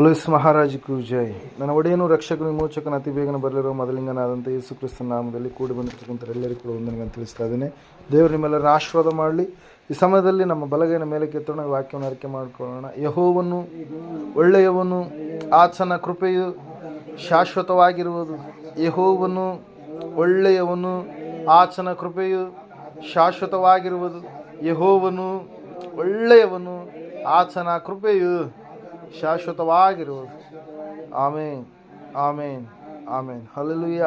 ಉಲೈಸ್ ಮಹಾರಾಜಕ್ಕೂ ಜೈ. ನನ್ನ ಒಡೆಯನು ರಕ್ಷಕನು ವಿಮೋಚಕನ ಅತಿ ಬೇಗನೆ ಬರಲಿರುವ ಮೊದಲಿಂಗನಾದಂಥ ಯೇಸು ಕ್ರಿಸ್ತನ ನಾಮದಲ್ಲಿ ಕೂಡಿ ಬಂದಿರ್ತಕ್ಕಂಥ ಎಲ್ಲರಿಗೂ ಕೂಡ ಒಂದನಿಗೆ ತಿಳಿಸ್ತಾ ಇದ್ದೇನೆ. ದೇವರು ನಿಮ್ಮೆಲ್ಲರ ಆಶೀರ್ವಾದ ಮಾಡಲಿ. ಈ ಸಮಯದಲ್ಲಿ ನಮ್ಮ ಬಲಗೈನ ಮೇಲೆ ಕೆತ್ತೋಣ ವಾಕ್ಯವನ್ನು ಅರಿಕೆ ಮಾಡಿಕೊಳ್ಳೋಣ. ಯಹೋವನ್ನು ಒಳ್ಳೆಯವನು, ಆತನ ಕೃಪೆಯು ಶಾಶ್ವತವಾಗಿರುವುದು. ಯಹೋವನ್ನು ಒಳ್ಳೆಯವನು, ಆತನ ಕೃಪೆಯು ಶಾಶ್ವತವಾಗಿರುವುದು. ಯಹೋವನು ಒಳ್ಳೆಯವನು, ಆತನ ಕೃಪೆಯು ಶಾಶ್ವತವಾಗಿರುವುದು. Amen amen amen. Hallelujah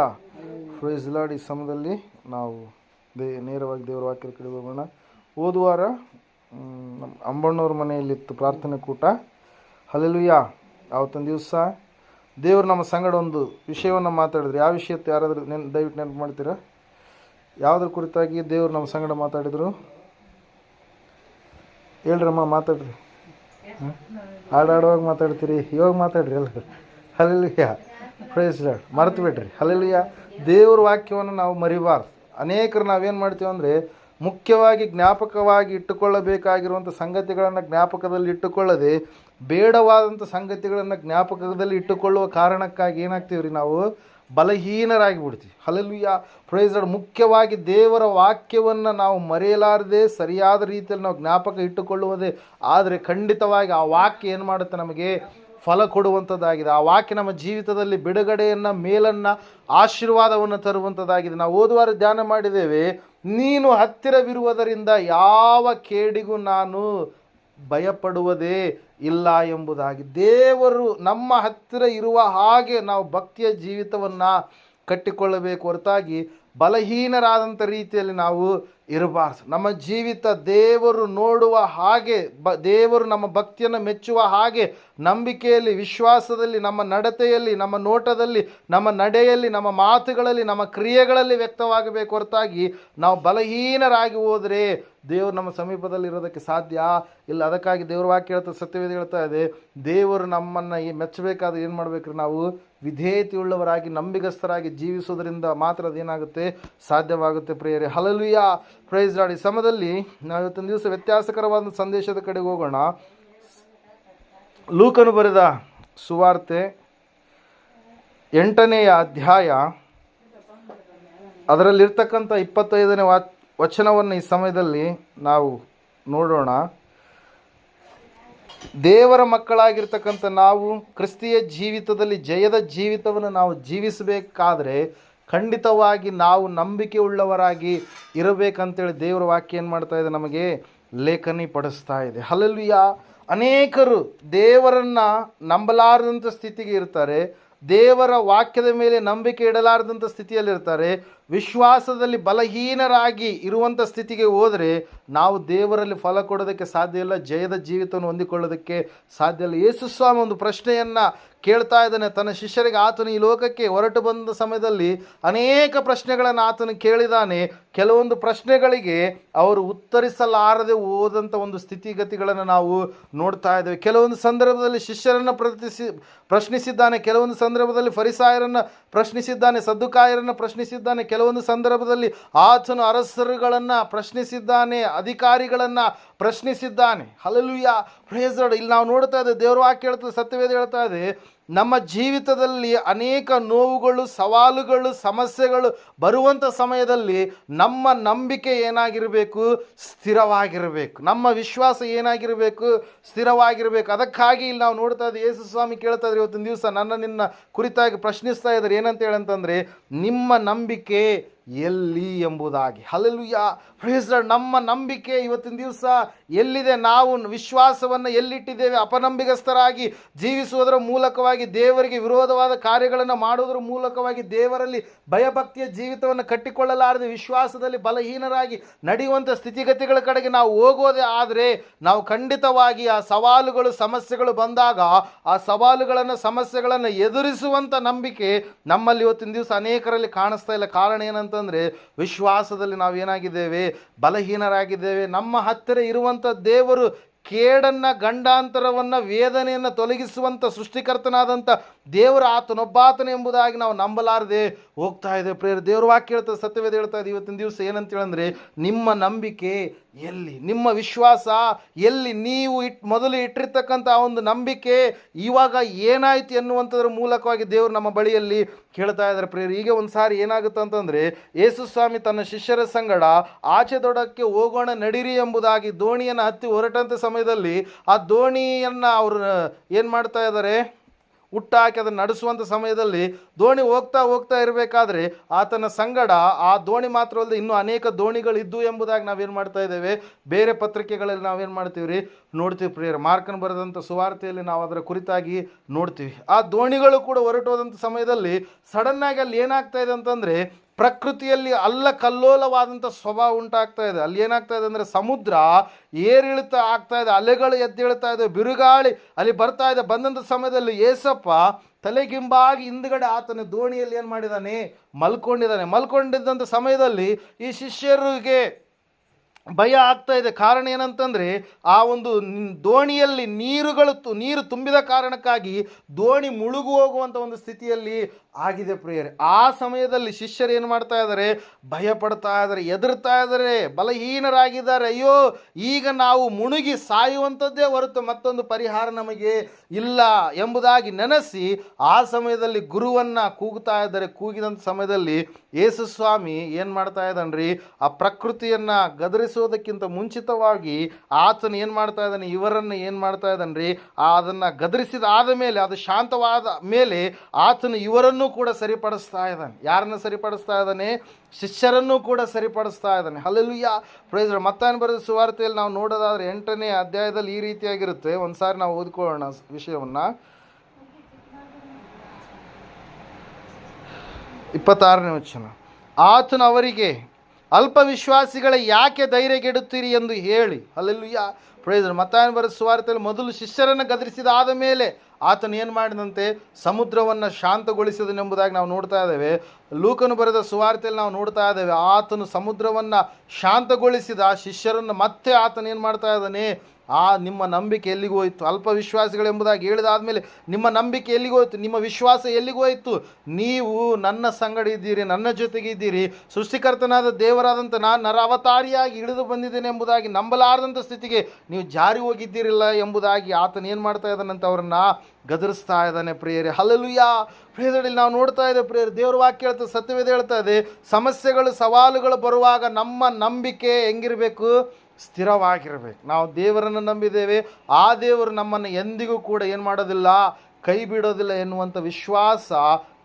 praise Lord ಈ ಸಮಯದಲ್ಲಿ ನಾವು ದೇ, ನೇರವಾಗಿ ದೇವರ ವಾಕ್ಯದ ಕಡೆ ಹೋಗೋಣ. ಹೋದುವಾರ ನಮ್ಮ ಅಂಬಣ್ಣವ್ರ ಮನೆಯಲ್ಲಿತ್ತು ಪ್ರಾರ್ಥನೆ ಕೂಟ. ಹಲಲುಯ್ಯ ಆವತ್ತೊಂದು ದಿವಸ ದೇವರು ನಮ್ಮ ಸಂಗಡ ಒಂದು ವಿಷಯವನ್ನು ಮಾತಾಡಿದ್ರು. ಯಾವ ವಿಷಯಕ್ಕೆ ಯಾರಾದರೂ ನೆನ್, ದಯವಿಟ್ಟು ನೆನಪು ಮಾಡ್ತೀರಾ? ಯಾವುದ್ರ ಕುರಿತಾಗಿ ದೇವರು ನಮ್ಮ ಸಂಗಡ ಮಾತಾಡಿದರು? ಹೇಳ್ರಮ್ಮ, ಮಾತಾಡ್ರಿ. ಹ್ಮ್? ಹಾಡು ಹಾಡುವಾಗ ಮಾತಾಡ್ತೀರಿ, ಇವಾಗ ಮಾತಾಡ್ರಿ ಅಲ್ಲ. ಹಲಲಿಯ ಪ್ರೈಸ್ ಲಾರ್ಡ್ ಮರೆತು ಬಿಡ್ರಿ ಹಲಲಿಯ ದೇವ್ರ ವಾಕ್ಯವನ್ನು ನಾವು ಮರಿಬಾರ್ದು. ಅನೇಕರು ನಾವೇನು ಮಾಡ್ತೀವಿ ಅಂದರೆ, ಮುಖ್ಯವಾಗಿ ಜ್ಞಾಪಕವಾಗಿ ಇಟ್ಟುಕೊಳ್ಳಬೇಕಾಗಿರುವಂಥ ಸಂಗತಿಗಳನ್ನು ಜ್ಞಾಪಕದಲ್ಲಿ ಇಟ್ಟುಕೊಳ್ಳದೆ, ಬೇಡವಾದಂಥ ಸಂಗತಿಗಳನ್ನು ಜ್ಞಾಪಕದಲ್ಲಿ ಇಟ್ಟುಕೊಳ್ಳುವ ಕಾರಣಕ್ಕಾಗಿ ಏನಾಗ್ತೀವಿ ರೀ ನಾವು? ಬಲಹೀನರಾಗಿ ಬಿಡ್ತೀವಿ ಹಲಲುಯ್ಯ ಪ್ರೈಸ್ ಲಾರ್ಡ್ ಮುಖ್ಯವಾಗಿ ದೇವರ ವಾಕ್ಯವನ್ನು ನಾವು ಮರೆಯಲಾರದೆ ಸರಿಯಾದ ರೀತಿಯಲ್ಲಿ ನಾವು ಜ್ಞಾಪಕ ಇಟ್ಟುಕೊಳ್ಳುವುದೇ. ಆದರೆ ಖಂಡಿತವಾಗಿ ಆ ವಾಕ್ಯ ಏನು ಮಾಡುತ್ತೆ ನಮಗೆ? ಫಲ ಕೊಡುವಂಥದ್ದಾಗಿದೆ. ಆ ವಾಕ್ಯ ನಮ್ಮ ಜೀವಿತದಲ್ಲಿ ಬಿಡುಗಡೆಯನ್ನು, ಮೇಲನ್ನು, ಆಶೀರ್ವಾದವನ್ನು ತರುವಂಥದ್ದಾಗಿದೆ. ನಾವು ಓದುವಾರ ಧ್ಯಾನ ಮಾಡಿದ್ದೇವೆ. ನೀನು ಹತ್ತಿರವಿರುವುದರಿಂದ ಯಾವ ಕೇಡಿಗೂ ನಾನು ಭಯಪಡುವುದೇ ಇಲ್ಲ ಎಂಬುದಾಗಿ ದೇವರು ನಮ್ಮ ಹತ್ತಿರ ಇರುವ ಹಾಗೆ ನಾವು ಭಕ್ತಿಯ ಜೀವಿತವನ್ನು ಕಟ್ಟಿಕೊಳ್ಳಬೇಕು ಹೊರತಾಗಿ ಬಲಹೀನರಾದಂಥ ರೀತಿಯಲ್ಲಿ ನಾವು ಇರಬಾರ್ದು. ನಮ್ಮ ಜೀವಿತ ದೇವರು ನೋಡುವ ಹಾಗೆ, ಬ, ದೇವರು ನಮ್ಮ ಭಕ್ತಿಯನ್ನು ಮೆಚ್ಚುವ ಹಾಗೆ, ನಂಬಿಕೆಯಲ್ಲಿ, ವಿಶ್ವಾಸದಲ್ಲಿ, ನಮ್ಮ ನಡತೆಯಲ್ಲಿ, ನಮ್ಮ ನೋಟದಲ್ಲಿ, ನಮ್ಮ ನಡೆಯಲ್ಲಿ, ನಮ್ಮ ಮಾತುಗಳಲ್ಲಿ, ನಮ್ಮ ಕ್ರಿಯೆಗಳಲ್ಲಿ ವ್ಯಕ್ತವಾಗಬೇಕು ಹೊರತಾಗಿ ನಾವು ಬಲಹೀನರಾಗಿ ಹೋದರೆ ದೇವರು ನಮ್ಮ ಸಮೀಪದಲ್ಲಿ ಇರೋದಕ್ಕೆ ಸಾಧ್ಯ? ಇಲ್ಲ, ಅದಕ್ಕಾಗಿ ದೇವ್ರ ವಾಕ್ಯ ಹೇಳ್ತಾ, ಸತ್ಯವೇದ ಹೇಳ್ತಾ ಇದೆ, ದೇವರು ನಮ್ಮನ್ನು ಈ ಮೆಚ್ಚಬೇಕಾದ್ರೆ ಏನು ಮಾಡಬೇಕ್ರಿ ನಾವು? ವಿಧೇಯತೆಯುಳ್ಳವರಾಗಿ, ನಂಬಿಗಸ್ತರಾಗಿ ಜೀವಿಸೋದ್ರಿಂದ ಮಾತ್ರ ಅದೇನಾಗುತ್ತೆ? ಸಾಧ್ಯವಾಗುತ್ತೆ ಪ್ರೇಯರೆ. ಹಲಲುಯ ಪ್ರೈಸ್ ಲಾಡಿ. ಸಮಯದಲ್ಲಿ ನಾವು ಇವತ್ತೊಂದು ದಿವಸ ವ್ಯತ್ಯಾಸಕರವಾದ ಸಂದೇಶದ ಕಡೆಗೆ ಹೋಗೋಣ. ಲೂಕನು ಬರೆದ ಸುವಾರ್ತೆ ಎಂಟನೆಯ ಅಧ್ಯಾಯ ಅದರಲ್ಲಿರ್ತಕ್ಕಂಥ ಇಪ್ಪತ್ತೈದನೇ ವಚನವನ್ನು ಈ ಸಮಯದಲ್ಲಿ ನಾವು ನೋಡೋಣ. ದೇವರ ಮಕ್ಕಳಾಗಿರ್ತಕ್ಕಂಥ ನಾವು ಕ್ರಿಸ್ತಿಯ ಜೀವಿತದಲ್ಲಿ ಜಯದ ಜೀವಿತವನ್ನು ನಾವು ಜೀವಿಸಬೇಕಾದ್ರೆ ಖಂಡಿತವಾಗಿ ನಾವು ನಂಬಿಕೆ ಉಳ್ಳವರಾಗಿ ಇರಬೇಕಂತೇಳಿ ದೇವರ ವಾಕ್ಯ ಏನು ಮಾಡ್ತಾ ಇದೆ ನಮಗೆ? ಲೇಖನಿ ಪಡಿಸ್ತಾ ಇದೆ. ಹಲಲ್ವಿಯ ಅನೇಕರು ದೇವರನ್ನು ನಂಬಲಾರದಂಥ ಸ್ಥಿತಿಗೆ ಇರ್ತಾರೆ. ದೇವರ ವಾಕ್ಯದ ಮೇಲೆ ನಂಬಿಕೆ ಇಡಲಾರದಂಥ ಸ್ಥಿತಿಯಲ್ಲಿರ್ತಾರೆ. ವಿಶ್ವಾಸದಲ್ಲಿ ಬಲಹೀನರಾಗಿ ಇರುವಂಥ ಸ್ಥಿತಿಗೆ ಹೋದರೆ ನಾವು ದೇವರಲ್ಲಿ ಫಲ ಕೊಡೋದಕ್ಕೆ ಸಾಧ್ಯ ಇಲ್ಲ, ಜಯದ ಜೀವಿತವನ್ನು ಹೊಂದಿಕೊಳ್ಳೋದಕ್ಕೆ ಸಾಧ್ಯ ಇಲ್ಲ. ಯೇಸು ಸ್ವಾಮಿ ಒಂದು ಪ್ರಶ್ನೆಯನ್ನು ಕೇಳ್ತಾ ಇದ್ದಾನೆ. ತನ್ನ ಶಿಷ್ಯರಿಗೆ ಆತನು ಈ ಲೋಕಕ್ಕೆ ಹೊರಟು ಬಂದ ಸಮಯದಲ್ಲಿ ಅನೇಕ ಪ್ರಶ್ನೆಗಳನ್ನು ಆತನು ಕೇಳಿದಾನೆ. ಕೆಲವೊಂದು ಪ್ರಶ್ನೆಗಳಿಗೆ ಅವರು ಉತ್ತರಿಸಲಾರದೆ ಹೋದಂಥ ಒಂದು ಸ್ಥಿತಿಗತಿಗಳನ್ನು ನಾವು ನೋಡ್ತಾ ಇದ್ದೇವೆ. ಕೆಲವೊಂದು ಸಂದರ್ಭದಲ್ಲಿ ಶಿಷ್ಯರನ್ನು ಪ್ರತಿಸಿ ಪ್ರಶ್ನಿಸಿದ್ದಾನೆ. ಕೆಲವೊಂದು ಸಂದರ್ಭದಲ್ಲಿ ಫರಿಸಾಯರನ್ನು ಪ್ರಶ್ನಿಸಿದ್ದಾನೆ, ಸದ್ದುಕಾಯರನ್ನು ಪ್ರಶ್ನಿಸಿದ್ದಾನೆ, ಕೆಲವೊಂದು ಸಂದರ್ಭದಲ್ಲಿ ಆತನು ಅರಸರುಗಳನ್ನು ಪ್ರಶ್ನಿಸಿದ್ದಾನೆ, ಅಧಿಕಾರಿಗಳನ್ನು ಪ್ರಶ್ನಿಸಿದ್ದಾನೆ. ಹಲಲುಯ್ಯ ಪ್ರೇಸಡ್ ಇಲ್ಲಿ ನಾವು ನೋಡ್ತಾ ಇದ್ದೇವೆ, ದೇವರು ವಾಕ್ಯ ಹೇಳ್ತದೆ, ಸತ್ಯವೇದ ಹೇಳ್ತಾ ಇದೆ ನಮ್ಮ ಜೀವಿತದಲ್ಲಿ ಅನೇಕ ನೋವುಗಳು, ಸವಾಲುಗಳು, ಸಮಸ್ಯೆಗಳು ಬರುವಂಥ ಸಮಯದಲ್ಲಿ ನಮ್ಮ ನಂಬಿಕೆ ಏನಾಗಿರಬೇಕು? ಸ್ಥಿರವಾಗಿರಬೇಕು. ನಮ್ಮ ವಿಶ್ವಾಸ ಏನಾಗಿರಬೇಕು? ಸ್ಥಿರವಾಗಿರಬೇಕು. ಅದಕ್ಕಾಗಿ ಇಲ್ಲಿ ನಾವು ನೋಡ್ತಾ ಇದ್ದೀವಿ ಯೇಸು ಸ್ವಾಮಿ ಕೇಳ್ತಾ ಇದ್ರೆ ಇವತ್ತಿನ ದಿವಸ ನನ್ನ ನಿನ್ನ ಕುರಿತಾಗಿ ಪ್ರಶ್ನಿಸ್ತಾ ಇದ್ದಾರೆ. ಏನಂತ ಹೇಳಂತಂದರೆ, ನಿಮ್ಮ ನಂಬಿಕೆ ಎಲ್ಲಿ ಎಂಬುದಾಗಿ. ಹಲಲುಯ್ಯ ಪ್ರೇಸ್ರ ನಮ್ಮ ನಂಬಿಕೆ ಇವತ್ತಿನ ದಿವಸ ಎಲ್ಲಿದೆ? ನಾವು ವಿಶ್ವಾಸವನ್ನು ಎಲ್ಲಿಟ್ಟಿದ್ದೇವೆ? ಅಪನಂಬಿಗಸ್ಥರಾಗಿ ಜೀವಿಸುವುದರ ಮೂಲಕವಾಗಿ, ದೇವರಿಗೆ ವಿರೋಧವಾದ ಕಾರ್ಯಗಳನ್ನು ಮಾಡುವುದರ ಮೂಲಕವಾಗಿ ದೇವರಲ್ಲಿ ಭಯಭಕ್ತಿಯ ಜೀವಿತವನ್ನು ಕಟ್ಟಿಕೊಳ್ಳಲಾರದೆ ವಿಶ್ವಾಸದಲ್ಲಿ ಬಲಹೀನರಾಗಿ ನಡೆಯುವಂಥ ಸ್ಥಿತಿಗತಿಗಳ ಕಡೆಗೆ ನಾವು ಹೋಗೋದೇ ಆದರೆ, ನಾವು ಖಂಡಿತವಾಗಿ ಆ ಸವಾಲುಗಳು, ಸಮಸ್ಯೆಗಳು ಬಂದಾಗ, ಆ ಸವಾಲುಗಳನ್ನು, ಸಮಸ್ಯೆಗಳನ್ನು ಎದುರಿಸುವಂಥ ನಂಬಿಕೆ ನಮ್ಮಲ್ಲಿ ಇವತ್ತಿನ ದಿವಸ ಅನೇಕರಲ್ಲಿ ಕಾಣಿಸ್ತಾ ಇಲ್ಲ. ಕಾರಣ ಏನಂತಂದರೆ ವಿಶ್ವಾಸದಲ್ಲಿ ನಾವು ಏನಾಗಿದ್ದೇವೆ ಬಲಹೀನರಾಗಿದ್ದೇವೆ. ನಮ್ಮ ಹತ್ತಿರ ಇರುವಂಥ ದೇವರು ಕೇಡನ್ನು ಗಂಡಾಂತರವನ್ನು ವೇದನೆಯನ್ನು ತೊಲಗಿಸುವಂಥ ಸೃಷ್ಟಿಕರ್ತನಾದಂಥ ದೇವರ ಆತನೊಬ್ಬಾತನ ಎಂಬುದಾಗಿ ನಾವು ನಂಬಲಾರದೆ ಹೋಗ್ತಾ ಇದೆ. ಪ್ರೇರ ದೇವ್ರ ವಾಕ್ಯ ಹೇಳ್ತದೆ, ಸತ್ಯವೇದ ಹೇಳ್ತಾ ಇದೆ. ಇವತ್ತಿನ ದಿವಸ ಏನಂತ ಹೇಳಂದ್ರೆ, ನಿಮ್ಮ ನಂಬಿಕೆ ಎಲ್ಲಿ? ನಿಮ್ಮ ವಿಶ್ವಾಸ ಎಲ್ಲಿ? ನೀವು ಇಟ್, ಮೊದಲು ಇಟ್ಟಿರ್ತಕ್ಕಂಥ ಒಂದು ನಂಬಿಕೆ ಇವಾಗ ಏನಾಯ್ತು ಎನ್ನುವಂಥದ್ರ ಮೂಲಕವಾಗಿ ದೇವರು ನಮ್ಮ ಬಳಿಯಲ್ಲಿ ಕೇಳ್ತಾ ಇದ್ದಾರೆ. ಪ್ರೇರಿ ಈಗ ಒಂದು ಸಾರಿ ಏನಾಗುತ್ತೆ ಅಂತಂದರೆ, ಯೇಸು ಸ್ವಾಮಿ ತನ್ನ ಶಿಷ್ಯರ ಸಂಗಡ ಆಚೆ ದೊಡಕ್ಕೆ ಹೋಗೋಣ ನಡೀರಿ ಎಂಬುದಾಗಿ ದೋಣಿಯನ್ನು ಹತ್ತಿ ಹೊರಟಂಥ ಸಮಯದಲ್ಲಿ ಆ ದೋಣಿಯನ್ನು ಅವರು ಏನು ಮಾಡ್ತಾ ಇದ್ದಾರೆ? ಹುಟ್ಟಾಕಿ ಅದನ್ನು ನಡೆಸುವಂಥ ಸಮಯದಲ್ಲಿ ದೋಣಿ ಹೋಗ್ತಾ ಹೋಗ್ತಾ ಇರಬೇಕಾದ್ರೆ ಆತನ ಸಂಗಡ ಆ ದೋಣಿ ಮಾತ್ರವಲ್ಲದೆ ಇನ್ನೂ ಅನೇಕ ದೋಣಿಗಳಿದ್ದು ಎಂಬುದಾಗಿ ನಾವೇನು ಮಾಡ್ತಾ ಇದ್ದೇವೆ? ಬೇರೆ ಪತ್ರಿಕೆಗಳಲ್ಲಿ ನಾವೇನು ಮಾಡ್ತೀವಿ ರೀ ನೋಡ್ತೀವಿ ಪ್ರಿಯರ್, ಮಾರ್ಕನ್ ಬರೆದಂಥ ಸುವಾರ್ತೆಯಲ್ಲಿ ನಾವು ಅದರ ಕುರಿತಾಗಿ ನೋಡ್ತೀವಿ. ಆ ದೋಣಿಗಳು ಕೂಡ ಹೊರಟೋದಂಥ ಸಮಯದಲ್ಲಿ ಸಡನ್ನಾಗಿ ಅಲ್ಲಿ ಏನಾಗ್ತಾ ಇದೆ ಅಂತಂದರೆ ಪ್ರಕೃತಿಯಲ್ಲಿ ಅಲ್ಲ ಕಲ್ಲೋಲವಾದಂಥ ಸ್ವಭಾವ ಉಂಟಾಗ್ತಾ ಇದೆ. ಅಲ್ಲಿ ಏನಾಗ್ತಾ ಇದೆ ಅಂದರೆ ಸಮುದ್ರ ಏರಿಳಿತ ಆಗ್ತಾ ಇದೆ, ಅಲೆಗಳು ಎದ್ದೇಳ್ತಾ ಇದೆ, ಬಿರುಗಾಳಿ ಅಲ್ಲಿ ಬರ್ತಾ ಇದೆ. ಬಂದಂಥ ಸಮಯದಲ್ಲಿ ಏಸಪ್ಪ ತಲೆಗಿಂಬಾಗಿ ಹಿಂದ್ಗಡೆ ಆತನ ದೋಣಿಯಲ್ಲಿ ಏನು ಮಾಡಿದ್ದಾನೆ ಮಲ್ಕೊಂಡಿದ್ದಾನೆ ಮಲ್ಕೊಂಡಿದ್ದಂಥ ಸಮಯದಲ್ಲಿ ಈ ಶಿಷ್ಯರಿಗೆ ಭಯ ಆಗ್ತಾ ಇದೆ. ಕಾರಣ ಏನಂತಂದರೆ, ಆ ಒಂದು ದೋಣಿಯಲ್ಲಿ ನೀರುಗಳು ತು- ನೀರು ತುಂಬಿದ ಕಾರಣಕ್ಕಾಗಿ ದೋಣಿ ಮುಳುಗು ಹೋಗುವಂಥ ಒಂದು ಸ್ಥಿತಿಯಲ್ಲಿ ಆಗಿದೆ ಪ್ರಿಯರೇ. ಆ ಸಮಯದಲ್ಲಿ ಶಿಷ್ಯರು ಏನು ಮಾಡ್ತಾ ಇದ್ದಾರೆ ಭಯ ಪಡ್ತಾ ಇದ್ದಾರೆ ಎದುರ್ತಾ ಇದ್ದಾರೆ ಬಲಹೀನರಾಗಿದ್ದಾರೆ. ಅಯ್ಯೋ, ಈಗ ನಾವು ಮುಳುಗಿ ಸಾಯುವಂಥದ್ದೇ ಹೊರತು ಮತ್ತೊಂದು ಪರಿಹಾರ ನಮಗೆ ಇಲ್ಲ ಎಂಬುದಾಗಿ ನೆನೆಸಿ, ಆ ಸಮಯದಲ್ಲಿ ಗುರುವನ್ನು ಕೂಗ್ತಾ ಇದ್ದಾರೆ. ಕೂಗಿದಂಥ ಸಮಯದಲ್ಲಿ ಯೇಸುಸ್ವಾಮಿ ಏನು ಮಾಡ್ತಾ ಇದ್ದಾನೆ ರೀ ಆ ಪ್ರಕೃತಿಯನ್ನು ಗದರಿಸೋದಕ್ಕಿಂತ ಮುಂಚಿತವಾಗಿ ಆತನ ಏನು ಮಾಡ್ತಾ ಇದ್ದಾನೆ, ಇವರನ್ನು ಏನು ಮಾಡ್ತಾ ಇದ್ದಾನೆ ರೀ ಅದನ್ನು ಗದರಿಸಿದ ಆದ ಮೇಲೆ, ಅದು ಶಾಂತವಾದ ಮೇಲೆ ಆತನು ಇವರನ್ನು ಕೂಡ ಸರಿಪಡಿಸ್ತಾ ಇದ್ದಾನೆ. ಯಾರನ್ನು ಸರಿಪಡಿಸ್ತಾ ಇದ್ದಾನೆ? ಶಿಷ್ಯರನ್ನು ಕೂಡ ಸರಿಪಡಿಸ್ತಾ ಇದ್ದಾನೆ. ಹಲಲುಯ್ಯ ಪ್ರೈಸ್ ಮತ್ತಾನು ಬರೆದ ಸುವಾರ್ತೆಯಲ್ಲಿ ನಾವು ನೋಡೋದಾದ್ರೆ ಎಂಟನೇ ಅಧ್ಯಾಯದಲ್ಲಿ ಈ ರೀತಿಯಾಗಿರುತ್ತೆ. ಒಂದು ಸಾರಿ ನಾವು ಓದ್ಕೊಳ್ಳೋಣ ವಿಷಯವನ್ನು. ಇಪ್ಪತ್ತಾರನೇ ವಚನ. ಆತನು ಅವರಿಗೆ ಅಲ್ಪ ವಿಶ್ವಾಸಿಗಳ ಯಾಕೆ ಧೈರ್ಯಗೆಡುತ್ತೀರಿ ಎಂದು ಹೇಳಿ. ಅಲ್ಲೆಲ್ಲುಯ್ಯ ಪ್ರಯೋಜನ ಮತ್ತಾಯನ ಬರೆದ ಸುವಾರ್ತೆಯಲ್ಲಿ ಮೊದಲು ಶಿಷ್ಯರನ್ನು ಗದರಿಸಿದ ಆದ ಮೇಲೆ ಆತನು ಏನು ಮಾಡಿದಂತೆ ಸಮುದ್ರವನ್ನು ಶಾಂತಗೊಳಿಸಿದನೆಂಬುದಾಗಿ ನಾವು ನೋಡ್ತಾ ಇದ್ದೇವೆ. ಲೂಕನು ಬರೆದ ಸುವಾರ್ತೆಯಲ್ಲಿ ನಾವು ನೋಡ್ತಾ ಇದ್ದೇವೆ. ಆತನು ಸಮುದ್ರವನ್ನು ಶಾಂತಗೊಳಿಸಿದ ಶಿಷ್ಯರನ್ನು ಮತ್ತೆ ಆತನು ಏನು ಮಾಡ್ತಾ ಇದ್ದಾನೆ? ಆ ನಿಮ್ಮ ನಂಬಿಕೆ ಎಲ್ಲಿಗೆ ಹೋಯಿತು? ವಿಶ್ವಾಸಿಗಳೆಂಬುದಾಗಿ ಹೇಳಿದಾದ್ಮೇಲೆ ನಿಮ್ಮ ನಂಬಿಕೆ ಎಲ್ಲಿಗೆ ಹೋಯಿತು? ನಿಮ್ಮ ವಿಶ್ವಾಸ ಎಲ್ಲಿಗೆ ಹೋಯಿತು? ನೀವು ನನ್ನ ಸಂಗಡ ಇದ್ದೀರಿ, ನನ್ನ ಜೊತೆಗೆ ಇದ್ದೀರಿ. ಸೃಷ್ಟಿಕರ್ತನಾದ ದೇವರಾದಂಥ ನಾನು ನರ ಅವತಾರಿಯಾಗಿ ಇಳಿದು ಬಂದಿದ್ದೇನೆ ಎಂಬುದಾಗಿ ನಂಬಲಾರದಂಥ ಸ್ಥಿತಿಗೆ ನೀವು ಜಾರಿ ಹೋಗಿದ್ದೀರಿಲ್ಲ ಎಂಬುದಾಗಿ ಆತನ ಏನು ಮಾಡ್ತಾ ಇದ್ದಾನಂತ ಅವರನ್ನು ಗದರಿಸ್ತಾ ಇದ್ದಾನೆ ಪ್ರಿಯರೇ. ಯಾ ಪ್ರಿಯದಲ್ಲಿ ನಾವು ನೋಡ್ತಾ ಇದ್ದೇವೆ ಪ್ರೇಯರ್, ದೇವ್ರ ವಾಕ್ಯ ಹೇಳ್ತದೆ ಸತ್ಯವೇದ ಹೇಳ್ತಾ ಇದೆ, ಸಮಸ್ಯೆಗಳು, ಸವಾಲುಗಳು ಬರುವಾಗ ನಮ್ಮ ನಂಬಿಕೆ ಹೆಂಗಿರಬೇಕು? ಸ್ಥಿರವಾಗಿರಬೇಕು. ನಾವು ದೇವರನ್ನು ನಂಬಿದ್ದೇವೆ. ಆ ದೇವರು ನಮ್ಮನ್ನು ಎಂದಿಗೂ ಕೂಡ ಏನು ಮಾಡೋದಿಲ್ಲ? ಕೈ ಬಿಡೋದಿಲ್ಲ ಎನ್ನುವಂಥ ವಿಶ್ವಾಸ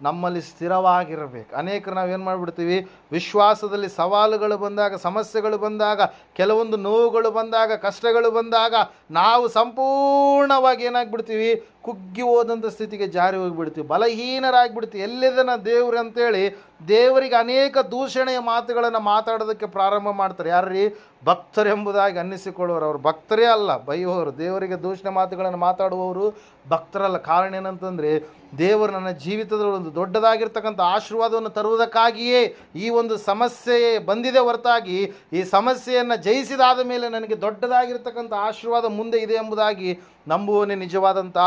ನಮ್ಮಲ್ಲಿ ಸ್ಥಿರವಾಗಿರಬೇಕು. ಅನೇಕರು ನಾವೇನು ಮಾಡಿಬಿಡ್ತೀವಿ? ವಿಶ್ವಾಸದಲ್ಲಿ ಸವಾಲುಗಳು ಬಂದಾಗ, ಸಮಸ್ಯೆಗಳು ಬಂದಾಗ, ಕೆಲವೊಂದು ನೋವುಗಳು ಬಂದಾಗ, ಕಷ್ಟಗಳು ಬಂದಾಗ ನಾವು ಸಂಪೂರ್ಣವಾಗಿ ಏನಾಗ್ಬಿಡ್ತೀವಿ? ಕುಗ್ಗಿ ಹೋದಂಥ ಸ್ಥಿತಿಗೆ ಜಾರಿ ಹೋಗಿಬಿಡ್ತೀವಿ. ಬಲಹೀನರಾಗಿಬಿಡ್ತೀವಿ. ಎಲ್ಲಿದನ ದೇವ್ರು ಅಂತೇಳಿ ದೇವರಿಗೆ ಅನೇಕ ದೂಷಣೆಯ ಮಾತುಗಳನ್ನು ಮಾತಾಡೋದಕ್ಕೆ ಪ್ರಾರಂಭ ಮಾಡ್ತಾರೆ. ಯಾರ್ರೀ? ಭಕ್ತರೆಂಬುದಾಗಿ ಅನ್ನಿಸಿಕೊಳ್ಳೋರು. ಅವರು ಭಕ್ತರೇ ಅಲ್ಲ. ಬೈಯೋರು ದೇವರಿಗೆ ದೂಷಣೆ ಮಾತುಗಳನ್ನು ಮಾತಾಡುವವರು ಭಕ್ತರಲ್ಲ. ಕಾರಣ ಏನಂತಂದರೆ ದೇವರು ನನ್ನ ಜೀವಿತದ ಒಂದು ದೊಡ್ಡದಾಗಿರ್ತಕ್ಕಂಥ ಆಶೀರ್ವಾದವನ್ನು ತರುವುದಕ್ಕಾಗಿಯೇ ಈ ಒಂದು ಸಮಸ್ಯೆ ಬಂದಿದೆ ಹೊರತಾಗಿ, ಈ ಸಮಸ್ಯೆಯನ್ನು ಜಯಿಸಿದಾದ ಮೇಲೆ ನನಗೆ ದೊಡ್ಡದಾಗಿರ್ತಕ್ಕಂಥ ಆಶೀರ್ವಾದ ಮುಂದೆ ಇದೆ ಎಂಬುದಾಗಿ ನಂಬುವನೇ ನಿಜವಾದಂಥ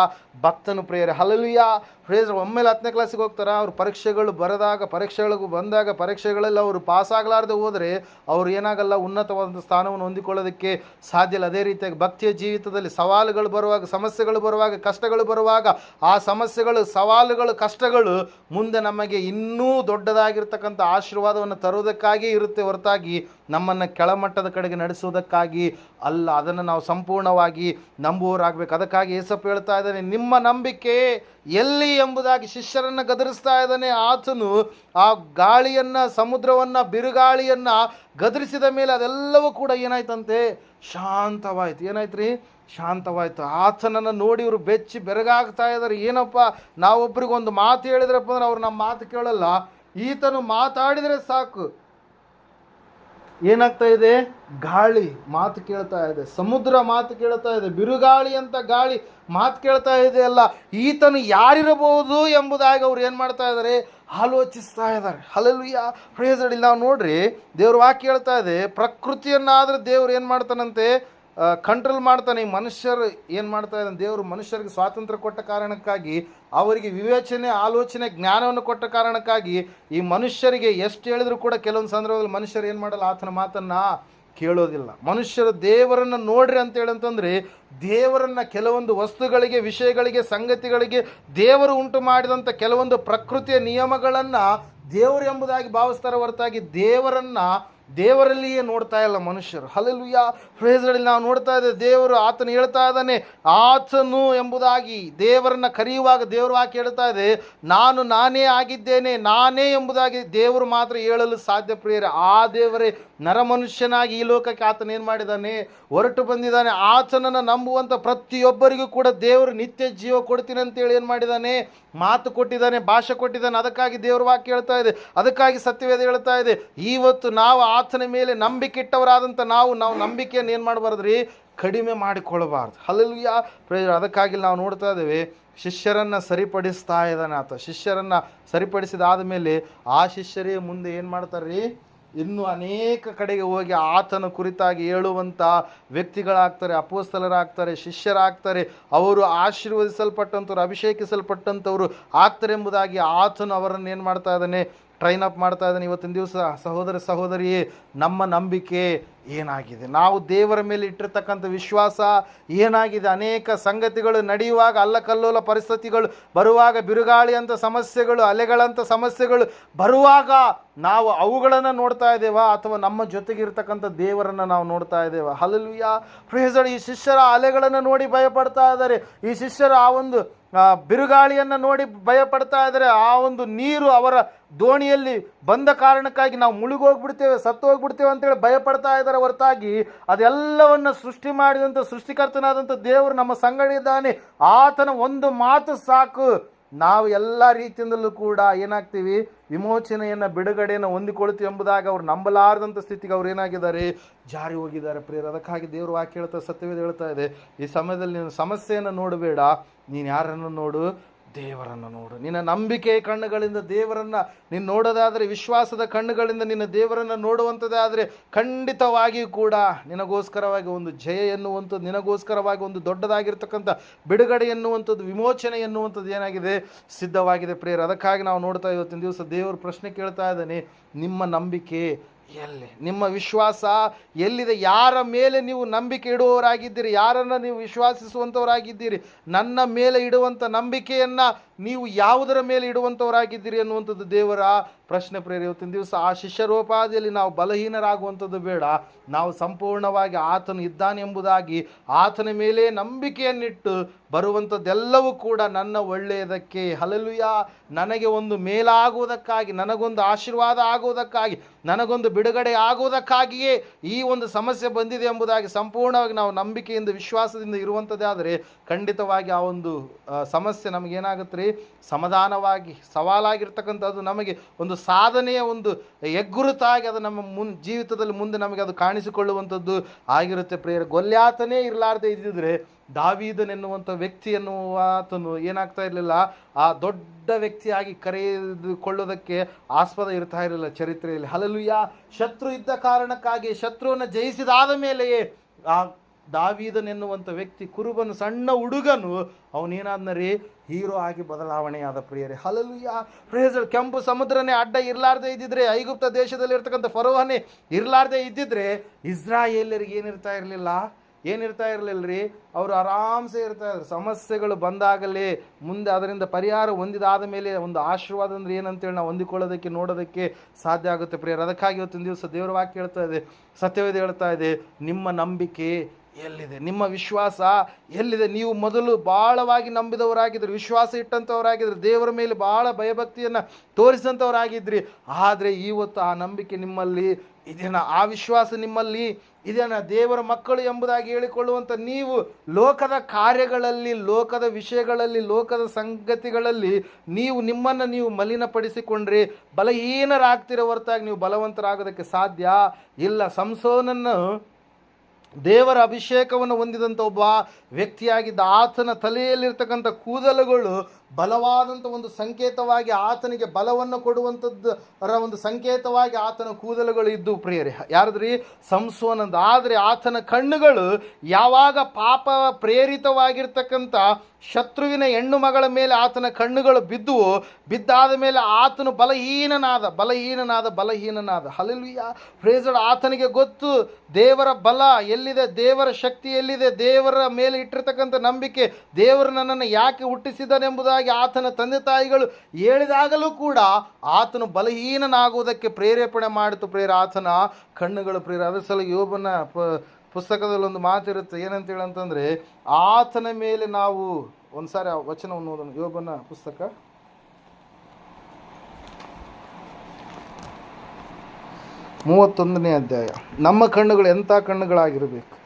ಭಕ್ತನು ಪ್ರೇಯರ್. ಹಲಲುಯ್ಯ ಪ್ರೇಯರ್ ಒಮ್ಮೆಲೆ ಹತ್ತನೇ ಕ್ಲಾಸಿಗೆ ಹೋಗ್ತಾರೆ? ಅವ್ರು ಪರೀಕ್ಷೆಗಳು ಬರೆದಾಗ, ಪರೀಕ್ಷೆಗಳಿಗೂ ಬಂದಾಗ, ಪರೀಕ್ಷೆಗಳಲ್ಲಿ ಅವರು ಪಾಸ್ ಆಗಲಾರದೆ ಹೋದರೆ ಅವರು ಏನಾಗಲ್ಲ ಉನ್ನತವಾದ ಸ್ಥಾನವನ್ನು ಹೊಂದಿಕೊಳ್ಳೋದಕ್ಕೆ ಸಾಧ್ಯ ಇಲ್ಲ. ಅದೇ ರೀತಿಯಾಗಿ ಭಕ್ತಿಯ ಜೀವಿತದಲ್ಲಿ ಸವಾಲುಗಳು ಬರುವಾಗ, ಸಮಸ್ಯೆಗಳು ಬರುವಾಗ, ಕಷ್ಟಗಳು ಬರುವಾಗ, ಆ ಸಮಸ್ಯೆಗಳು, ಸವಾಲುಗಳು, ಕಷ್ಟಗಳು ಮುಂದೆ ನಮಗೆ ಇನ್ನೂ ದೊಡ್ಡದಾಗಿರ್ತಕ್ಕಂಥ ಆಶೀರ್ವಾದವನ್ನು ತರುವುದಕ್ಕಾಗಿ ಇರುತ್ತೆ ಹೊರತಾಗಿ ನಮ್ಮನ್ನು ಕೆಳಮಟ್ಟದ ಕಡೆಗೆ ನಡೆಸುವುದಕ್ಕಾಗಿ ಅಲ್ಲ, ಅದನ್ನು ನಾವು ಸಂಪೂರ್ಣವಾಗಿ ನಂಬುವವರಾಗಬೇಕು. ಅದಕ್ಕಾಗಿ ಏಸಪ್ಪ ಹೇಳ್ತಾ ಇದ್ದಾನೆ, ನಿಮ್ಮ ನಂಬಿಕೆ ಎಲ್ಲಿ ಎಂಬುದಾಗಿ ಶಿಷ್ಯರನ್ನು ಗದರಿಸ್ತಾ ಇದ್ದಾನೆ. ಆತನು ಆ ಗಾಳಿಯನ್ನು, ಸಮುದ್ರವನ್ನು, ಬಿರುಗಾಳಿಯನ್ನು ಗದರಿಸಿದ ಮೇಲೆ ಅದೆಲ್ಲವೂ ಕೂಡ ಏನಾಯ್ತಂತೆ? ಶಾಂತವಾಯ್ತು. ಏನಾಯ್ತು ರೀ ಶಾಂತವಾಯ್ತು. ಆತನನ್ನು ನೋಡಿ ಇವರು ಬೆಚ್ಚಿ ಬೆರಗಾಗ್ತಾ ಇದ್ದಾರೆ. ಏನಪ್ಪ, ನಾವೊಬ್ರಿಗೊಂದು ಮಾತು ಹೇಳಿದ್ರಪ್ಪ ಅಂದ್ರೆ ಅವ್ರು ನಮ್ಮ ಮಾತು ಕೇಳಲ್ಲ. ಈತನು ಮಾತಾಡಿದರೆ ಸಾಕು. ಏನಾಗ್ತಾ ಇದೆ? ಗಾಳಿ ಮಾತು ಕೇಳ್ತಾ ಇದೆ. ಸಮುದ್ರ ಮಾತು ಕೇಳ್ತಾ ಇದೆ. ಬಿರುಗಾಳಿ ಅಂತ ಗಾಳಿ ಮಾತು ಕೇಳ್ತಾ ಇದೆ ಅಲ್ಲ. ಈತನು ಯಾರಿರಬಹುದು ಎಂಬುದಾಗಿ ಅವ್ರು ಏನು ಮಾಡ್ತಾ ಇದ್ದಾರೆ? ಆಲೋಚಿಸ್ತಾ ಇದ್ದಾರೆ. ಹಲಲುಯ್ಯ ಪ್ರೇಸಡಿ ನಾವು ನೋಡ್ರಿ, ದೇವ್ರ ವಾಕ್ಯ ಹೇಳ್ತಾ ಇದೆ, ಪ್ರಕೃತಿಯನ್ನಾದರೂ ದೇವ್ರು ಏನು ಮಾಡ್ತಾನಂತೆ? ಕಂಟ್ರೋಲ್ ಮಾಡ್ತಾನೆ. ಈ ಮನುಷ್ಯರು ಏನು ಮಾಡ್ತಾ ಇದ್ದಾನೆ ದೇವರು ಮನುಷ್ಯರಿಗೆ ಸ್ವಾತಂತ್ರ್ಯ ಕೊಟ್ಟ ಕಾರಣಕ್ಕಾಗಿ, ಅವರಿಗೆ ವಿವೇಚನೆ, ಆಲೋಚನೆ, ಜ್ಞಾನವನ್ನು ಕೊಟ್ಟ ಕಾರಣಕ್ಕಾಗಿ ಈ ಮನುಷ್ಯರಿಗೆ ಎಷ್ಟು ಹೇಳಿದ್ರು ಕೂಡ ಕೆಲವೊಂದು ಸಂದರ್ಭದಲ್ಲಿ ಮನುಷ್ಯರು ಏನು ಮಾಡಲ್ಲ? ಆತನ ಮಾತನ್ನು ಕೇಳೋದಿಲ್ಲ. ಮನುಷ್ಯರು ದೇವರನ್ನು ನೋಡ್ರಿ ಅಂತ ಹೇಳಂತಂದ್ರೆ, ದೇವರನ್ನ ಕೆಲವೊಂದು ವಸ್ತುಗಳಿಗೆ, ವಿಷಯಗಳಿಗೆ, ಸಂಗತಿಗಳಿಗೆ ದೇವರು ಉಂಟು ಮಾಡಿದಂಥ ಕೆಲವೊಂದು ಪ್ರಕೃತಿಯ ನಿಯಮಗಳನ್ನು ದೇವರು ಎಂಬುದಾಗಿ ಭಾವಿಸ್ತಾರೆ ಹೊರತಾಗಿ ದೇವರನ್ನ ದೇವರಲ್ಲಿಯೇ ನೋಡ್ತಾ ಇಲ್ಲ ಮನುಷ್ಯರು. ಹಲಲುಯ್ಯ ಫ್ರೇಸ್ಗಳಲ್ಲಿ ನಾವು ನೋಡ್ತಾ ಇದ್ದೇವೆ, ದೇವರು ಆತನು ಹೇಳ್ತಾ ಇದ್ದಾನೆ. ಆತನು ಎಂಬುದಾಗಿ ದೇವರನ್ನು ಕರೆಯುವಾಗ ದೇವರು ಹಾಕಿ ಹೇಳ್ತಾ ಇದೆ, ನಾನು ನಾನೇ ಆಗಿದ್ದೇನೆ, ನಾನೇ ಎಂಬುದಾಗಿ ದೇವರು ಮಾತ್ರ ಹೇಳಲು ಸಾಧ್ಯ ಪ್ರಿಯರೇ, ಆ ದೇವರೇ ನರಮನುಷ್ಯನಾಗಿ ಈ ಲೋಕಕ್ಕೆ ಆತನ ಏನು ಮಾಡಿದ್ದಾನೆ? ಹೊರಟು ಬಂದಿದ್ದಾನೆ. ಆತನನ್ನು ನಂಬುವಂಥ ಪ್ರತಿಯೊಬ್ಬರಿಗೂ ಕೂಡ ದೇವರು ನಿತ್ಯ ಜೀವ ಕೊಡ್ತೀನಿ ಅಂತೇಳಿ ಏನು ಮಾಡಿದ್ದಾನೆ? ಮಾತು ಕೊಟ್ಟಿದ್ದಾನೆ, ಭಾಷೆ ಕೊಟ್ಟಿದ್ದಾನೆ. ಅದಕ್ಕಾಗಿ ದೇವರು ವಾಕ್ಯ ಹೇಳ್ತಾ ಇದೆ. ಅದಕ್ಕಾಗಿ ಸತ್ಯವೇದ ಹೇಳ್ತಾ ಇದೆ. ಇವತ್ತು ನಾವು ಆತನ ಮೇಲೆ ನಂಬಿಕೆ ಇಟ್ಟವರಾದಂಥ ನಾವು ನಾವು ನಂಬಿಕೆಯನ್ನು ಏನು ಮಾಡಬಾರ್ದ್ರಿ? ಕಡಿಮೆ ಮಾಡಿಕೊಳ್ಬಾರ್ದು ಅಲ್ಲಿಯ ಪ್ರಯೋಜನ ಅದಕ್ಕಾಗಿ ನಾವು ನೋಡ್ತಾ ಇದ್ದೇವೆ, ಶಿಷ್ಯರನ್ನು ಸರಿಪಡಿಸ್ತಾ ಇದ್ದಾನೆ ಆತ. ಶಿಷ್ಯರನ್ನು ಸರಿಪಡಿಸಿದಾದ ಮೇಲೆ ಆ ಶಿಷ್ಯರೇ ಮುಂದೆ ಏನು ಮಾಡ್ತಾರೆ ರೀ ಇನ್ನು ಅನೇಕ ಕಡೆಗೆ ಹೋಗಿ ಆತನ ಕುರಿತಾಗಿ ಹೇಳುವಂಥ ವ್ಯಕ್ತಿಗಳಾಗ್ತಾರೆ, ಅಪೋಸ್ತಲರಾಗ್ತಾರೆ, ಶಿಷ್ಯರಾಗ್ತಾರೆ. ಅವರು ಆಶೀರ್ವದಿಸಲ್ಪಟ್ಟಂಥವ್ರು, ಅಭಿಷೇಕಿಸಲ್ಪಟ್ಟಂಥವ್ರು ಆಗ್ತಾರೆ ಎಂಬುದಾಗಿ ಆತನು ಅವರನ್ನು ಏನು ಮಾಡ್ತಾ ಇದ್ದಾನೆ? ಟ್ರೈನ್ ಅಪ್ ಮಾಡ್ತಾ ಇದ್ದಾನೆ ಇವತ್ತಿನ ದಿವಸ. ಸಹೋದರ ಸಹೋದರಿಯೇ, ನಮ್ಮ ನಂಬಿಕೆ ಏನಾಗಿದೆ? ನಾವು ದೇವರ ಮೇಲೆ ಇಟ್ಟಿರ್ತಕ್ಕಂಥ ವಿಶ್ವಾಸ ಏನಾಗಿದೆ? ಅನೇಕ ಸಂಗತಿಗಳು ನಡೆಯುವಾಗ, ಅಲ್ಲಕಲ್ಲೋಲ ಪರಿಸ್ಥಿತಿಗಳು ಬರುವಾಗ, ಬಿರುಗಾಳಿಯಂಥ ಸಮಸ್ಯೆಗಳು, ಅಲೆಗಳಂಥ ಸಮಸ್ಯೆಗಳು ಬರುವಾಗ ನಾವು ಅವುಗಳನ್ನು ನೋಡ್ತಾ ಇದ್ದೇವಾ? ಅಥವಾ ನಮ್ಮ ಜೊತೆಗಿರ್ತಕ್ಕಂಥ ದೇವರನ್ನು ನಾವು ನೋಡ್ತಾ ಇದ್ದೇವಾ? ಹಲಲುಯ್ಯ ಪ್ರೇಸಳು ಈ ಶಿಷ್ಯರ ಅಲೆಗಳನ್ನು ನೋಡಿ ಭಯಪಡ್ತಾ ಇದ್ದಾರೆ. ಈ ಶಿಷ್ಯರ ಆ ಒಂದು ಬಿರುಗಾಳಿಯನ್ನು ನೋಡಿ ಭಯಪಡ್ತಾ ಇದ್ದಾರೆ. ಆ ಒಂದು ನೀರು ಅವರ ದೋಣಿಯಲ್ಲಿ ಬಂದ ಕಾರಣಕ್ಕಾಗಿ ನಾವು ಮುಳುಗೋಗ್ಬಿಡ್ತೇವೆ ಸತ್ತು ಹೋಗ್ಬಿಡ್ತೇವೆ ಅಂತೇಳಿ ಭಯಪಡ್ತಾ ಇದ್ದಾರೆ. ಹೊರತಾಗಿ ಅದೆಲ್ಲವನ್ನು ಸೃಷ್ಟಿ ಮಾಡಿದಂಥ ಸೃಷ್ಟಿಕರ್ತನಾದಂಥ ದೇವರು ನಮ್ಮ ಸಂಗಡ ಇದ್ದಾನೆ. ಆತನ ಒಂದು ಮಾತು ಸಾಕು. ನಾವು ಎಲ್ಲ ರೀತಿಯಿಂದಲೂ ಕೂಡ ಏನಾಗ್ತೀವಿ? ವಿಮೋಚನೆಯನ್ನು, ಬಿಡುಗಡೆಯನ್ನು ಹೊಂದಿಕೊಳ್ತೀವಿ ಎಂಬುದಾಗಿ ಅವ್ರು ನಂಬಲಾರದಂಥ ಸ್ಥಿತಿಗೆ ಅವ್ರು ಏನಾಗಿದ್ದಾರೆ? ಜಾರಿ ಹೋಗಿದ್ದಾರೆ ಪ್ರಿಯರು. ಅದಕ್ಕಾಗಿ ದೇವರು ವಾಕ್ಯ ಹೇಳ್ತಾ ಸತ್ಯವೇದ ಹೇಳ್ತಾ ಇದೆ, ಈ ಸಮಯದಲ್ಲಿ ನೀನು ಸಮಸ್ಯೆಯನ್ನು ನೋಡಬೇಡ. ನೀನು ಯಾರನ್ನು ನೋಡು? ದೇವರನ್ನು ನೋಡು. ನಿನ್ನ ನಂಬಿಕೆ ಕಣ್ಣುಗಳಿಂದ ದೇವರನ್ನು ನೀನು ನೋಡೋದಾದರೆ, ವಿಶ್ವಾಸದ ಕಣ್ಣುಗಳಿಂದ ನಿನ್ನ ದೇವರನ್ನು ನೋಡುವಂಥದ್ದಾದರೆ ಖಂಡಿತವಾಗಿಯೂ ಕೂಡ ನಿನಗೋಸ್ಕರವಾಗಿ ಒಂದು ಜಯ ಎನ್ನುವಂಥದ್ದು, ನಿನಗೋಸ್ಕರವಾಗಿ ಒಂದು ದೊಡ್ಡದಾಗಿರ್ತಕ್ಕಂಥ ಬಿಡುಗಡೆ ಎನ್ನುವಂಥದ್ದು, ವಿಮೋಚನೆ ಎನ್ನುವಂಥದ್ದು ಏನಾಗಿದೆ? ಸಿದ್ಧವಾಗಿದೆ ಪ್ರೇಯರ್. ಅದಕ್ಕಾಗಿ ನಾವು ನೋಡ್ತಾ ಇವತ್ತಿನ ದಿವಸ ದೇವರು ಪ್ರಶ್ನೆ ಕೇಳ್ತಾ ಇದ್ದಾನೆ. ನಿಮ್ಮ ನಂಬಿಕೆ ಎಲ್ಲಿ? ನಿಮ್ಮ ವಿಶ್ವಾಸ ಎಲ್ಲಿದೆ? ಯಾರ ಮೇಲೆ ನೀವು ನಂಬಿಕೆ ಇಡುವವರಾಗಿದ್ದೀರಿ? ಯಾರನ್ನು ನೀವು ವಿಶ್ವಾಸಿಸುವಂಥವರಾಗಿದ್ದೀರಿ ನನ್ನ ಮೇಲೆ ಇಡುವಂಥ ನಂಬಿಕೆಯನ್ನು ನೀವು ಯಾವುದರ ಮೇಲೆ ಇಡುವಂಥವರಾಗಿದ್ದೀರಿ ಅನ್ನುವಂಥದ್ದು ದೇವರ ಪ್ರಶ್ನೆ ಪ್ರೇರ, ಇವತ್ತಿನ ದಿವಸ ಆ ಶಿಷ್ಯರೋಪಾದಿಯಲ್ಲಿ ನಾವು ಬಲಹೀನರಾಗುವಂಥದ್ದು ಬೇಡ. ನಾವು ಸಂಪೂರ್ಣವಾಗಿ ಆತನು ಇದ್ದಾನೆ ಎಂಬುದಾಗಿ ಆತನ ಮೇಲೆ ನಂಬಿಕೆಯನ್ನಿಟ್ಟು ಬರುವಂಥದ್ದೆಲ್ಲವೂ ಕೂಡ ನನ್ನ ಒಳ್ಳೆಯದಕ್ಕೆ. ಹಲಲುಯ ನನಗೆ ಒಂದು ಮೇಲಾಗುವುದಕ್ಕಾಗಿ, ನನಗೊಂದು ಆಶೀರ್ವಾದ ಆಗುವುದಕ್ಕಾಗಿ, ನನಗೊಂದು ಬಿಡುಗಡೆ ಆಗುವುದಕ್ಕಾಗಿಯೇ ಈ ಒಂದು ಸಮಸ್ಯೆ ಬಂದಿದೆ ಎಂಬುದಾಗಿ ಸಂಪೂರ್ಣವಾಗಿ ನಾವು ನಂಬಿಕೆಯಿಂದ, ವಿಶ್ವಾಸದಿಂದ ಇರುವಂಥದ್ದೇ ಆದರೆ ಖಂಡಿತವಾಗಿ ಆ ಒಂದು ಸಮಸ್ಯೆ ನಮಗೇನಾಗುತ್ತೆ ರೀ ಸಮಾಧಾನವಾಗಿ ಸವಾಲಾಗಿರ್ತಕ್ಕಂಥದ್ದು ನಮಗೆ ಒಂದು ಸಾಧನೆಯ ಒಂದು ಹೆಗ್ಗುರುತಾಗಿ ಅದು ನಮ್ಮ ಮುನ್ ಜೀವಿತದಲ್ಲಿ ಮುಂದೆ ನಮಗೆ ಅದು ಕಾಣಿಸಿಕೊಳ್ಳುವಂಥದ್ದು ಆಗಿರುತ್ತೆ ಪ್ರೇರ ಗೊಲ್ಯಾತನೇ ಇರಲಾರ್ದೆ ಇದ್ದಿದ್ರೆ ದಾವೀದನೆನ್ನುವಂಥ ವ್ಯಕ್ತಿ ಆತನು ಏನಾಗ್ತಾ ಇರಲಿಲ್ಲ. ಆ ದೊಡ್ಡ ವ್ಯಕ್ತಿಯಾಗಿ ಕರೆದುಕೊಳ್ಳೋದಕ್ಕೆ ಆಸ್ಪದ ಇರ್ತಾ ಇರಲಿಲ್ಲ ಚರಿತ್ರೆಯಲ್ಲಿ. ಹಲಲುಯ್ಯ ಶತ್ರು ಇದ್ದ ಕಾರಣಕ್ಕಾಗಿ ಶತ್ರುವನ್ನು ಜಯಿಸಿದಾದ ಮೇಲೆಯೇ ಆ ದಾವೀದನೆನ್ನುವಂಥ ವ್ಯಕ್ತಿ ಕುರುಬನು, ಸಣ್ಣ ಹುಡುಗನು ಅವನೇನಾದ್ನ ರೀ ಹೀರೋ ಆಗಿ ಬದಲಾವಣೆಯಾದ ಪ್ರಿಯರೇ ಹಲಲುಯ್ಯ ಪ್ರೇಸರ್ ಕೆಂಪು ಸಮುದ್ರನೇ ಅಡ್ಡ ಇರಲಾರ್ದೇ ಇದ್ದಿದ್ರೆ, ಐಗುಪ್ತ ದೇಶದಲ್ಲಿ ಇರ್ತಕ್ಕಂಥ ಫರೋಹನೆ ಇರಲಾರ್ದೇ ಇದ್ದಿದ್ರೆ ಇಸ್ರಾಯೇಲರಿಗೆ ಏನಿರ್ತಾ ಇರಲಿಲ್ಲ? ಏನಿರ್ತಾ ಇರಲಿಲ್ಲ ರೀ ಅವರು ಆರಾಮ್ಸೆ ಇರ್ತಾ ಇದ್ರು. ಸಮಸ್ಯೆಗಳು ಬಂದಾಗಲೇ ಮುಂದೆ ಅದರಿಂದ ಪರಿಹಾರ ಹೊಂದಿದಾದ ಮೇಲೆ ಒಂದು ಆಶೀರ್ವಾದ ಅಂದ್ರೆ ಏನಂತೇಳಿ ನಾವು ಹೊಂದಿಕೊಳ್ಳೋದಕ್ಕೆ, ನೋಡೋದಕ್ಕೆ ಸಾಧ್ಯ ಆಗುತ್ತೆ ಪ್ರಿಯರು. ಅದಕ್ಕಾಗಿ ಇವತ್ತಿನ ದಿವಸ ದೇವರ ವಾಕ್ಯ ಹೇಳ್ತಾ ಇದೆ, ಸತ್ಯವೇದ ಹೇಳ್ತಾ ಇದೆ, ನಿಮ್ಮ ನಂಬಿಕೆ ಎಲ್ಲಿದೆ? ನಿಮ್ಮ ವಿಶ್ವಾಸ ಎಲ್ಲಿದೆ? ನೀವು ಮೊದಲು ಭಾಳವಾಗಿ ನಂಬಿದವರಾಗಿದ್ದರು ವಿಶ್ವಾಸ ಇಟ್ಟಂಥವರಾಗಿದ್ದರು ದೇವರ ಮೇಲೆ ಭಾಳ ಭಯಭಕ್ತಿಯನ್ನು ತೋರಿಸಿದಂಥವರಾಗಿದ್ರಿ ಆದರೆ ಇವತ್ತು ಆ ನಂಬಿಕೆ ನಿಮ್ಮಲ್ಲಿ ಇದೇನ? ಆ ವಿಶ್ವಾಸ ನಿಮ್ಮಲ್ಲಿ ಇದೇನ? ದೇವರ ಮಕ್ಕಳು ಎಂಬುದಾಗಿ ಹೇಳಿಕೊಳ್ಳುವಂಥ ನೀವು ಲೋಕದ ಕಾರ್ಯಗಳಲ್ಲಿ, ಲೋಕದ ವಿಷಯಗಳಲ್ಲಿ, ಲೋಕದ ಸಂಗತಿಗಳಲ್ಲಿ ನೀವು ನಿಮ್ಮನ್ನು ನೀವು ಮಲಿನಪಡಿಸಿಕೊಂಡ್ರೆ ಬಲಹೀನರಾಗ್ತಿರೋ ಹೊರತಾಗಿ ನೀವು ಬಲವಂತರಾಗೋದಕ್ಕೆ ಸಾಧ್ಯ ಇಲ್ಲ. ಸಂಸೋನನ್ನು ದೇವರ ಅಭಿಷೇಕವನ್ನು ಹೊಂದಿದಂಥ ಒಬ್ಬ ವ್ಯಕ್ತಿಯಾಗಿದ್ದ ಆತನ ತಲೆಯಲ್ಲಿರ್ತಕ್ಕಂಥ ಕೂದಲುಗಳು ಬಲವಾದಂಥ ಒಂದು ಸಂಕೇತವಾಗಿ ಆತನಿಗೆ ಬಲವನ್ನು ಕೊಡುವಂಥದ್ದು ಅರ ಒಂದು ಸಂಕೇತವಾಗಿ ಆತನ ಕೂದಲುಗಳು ಇದ್ದು ಪ್ರಿಯರಿ, ಯಾರದ್ರಿ? ಸಂಸೋನಂದ. ಆದರೆ ಆತನ ಕಣ್ಣುಗಳು ಯಾವಾಗ ಪಾಪ ಪ್ರೇರಿತವಾಗಿರ್ತಕ್ಕಂಥ ಶತ್ರುವಿನ ಹೆಣ್ಣು ಮಗಳ ಮೇಲೆ ಆತನ ಕಣ್ಣುಗಳು ಬಿದ್ದುವು, ಬಿದ್ದಾದ ಮೇಲೆ ಆತನು ಬಲಹೀನನಾದ ಬಲಹೀನನಾದ ಬಲಹೀನನಾದ. ಹಲಲುಯ್ಯ ಪ್ರೇಸಡ್ ಆತನಿಗೆ ಗೊತ್ತು, ದೇವರ ಬಲ ಎಲ್ಲಿದೆ, ದೇವರ ಶಕ್ತಿ ಎಲ್ಲಿದೆ, ದೇವರ ಮೇಲೆ ಇಟ್ಟಿರ್ತಕ್ಕಂಥ ನಂಬಿಕೆ ದೇವರು ನನ್ನನ್ನು ಯಾಕೆ ಹುಟ್ಟಿಸಿದನೆಂಬುದಾಗಿ ಆತನ ತಂದೆ ತಾಯಿಗಳು ಹೇಳಿದಾಗಲೂ ಕೂಡ ಆತನು ಬಲಹೀನನಾಗುವುದಕ್ಕೆ ಪ್ರೇರೇಪಣೆ ಮಾಡಿತು. ಪ್ರೇರ ಆತನ ಕಣ್ಣುಗಳು ಪ್ರೇರ ಅದರ ಸಲ ಯೋಬನ ಪ, ಪುಸ್ತಕದಲ್ಲಿ ಒಂದು ಮಾತಿರುತ್ತೆ. ಏನಂತೇಳಿ ಅಂತಂದರೆ, ಆತನ ಮೇಲೆ ನಾವು ಒಂದ್ಸಾರಿ ಆ ವಚನವನ್ನು ಓದೋಣ. ಯೋಬನ ಪುಸ್ತಕ. ಮೂವತ್ತೊಂದನೇ ಅಧ್ಯಾಯ. ನಮ್ಮ ಕಣ್ಣುಗಳು ಎಂಥ ಕಣ್ಣುಗಳಾಗಿರಬೇಕು?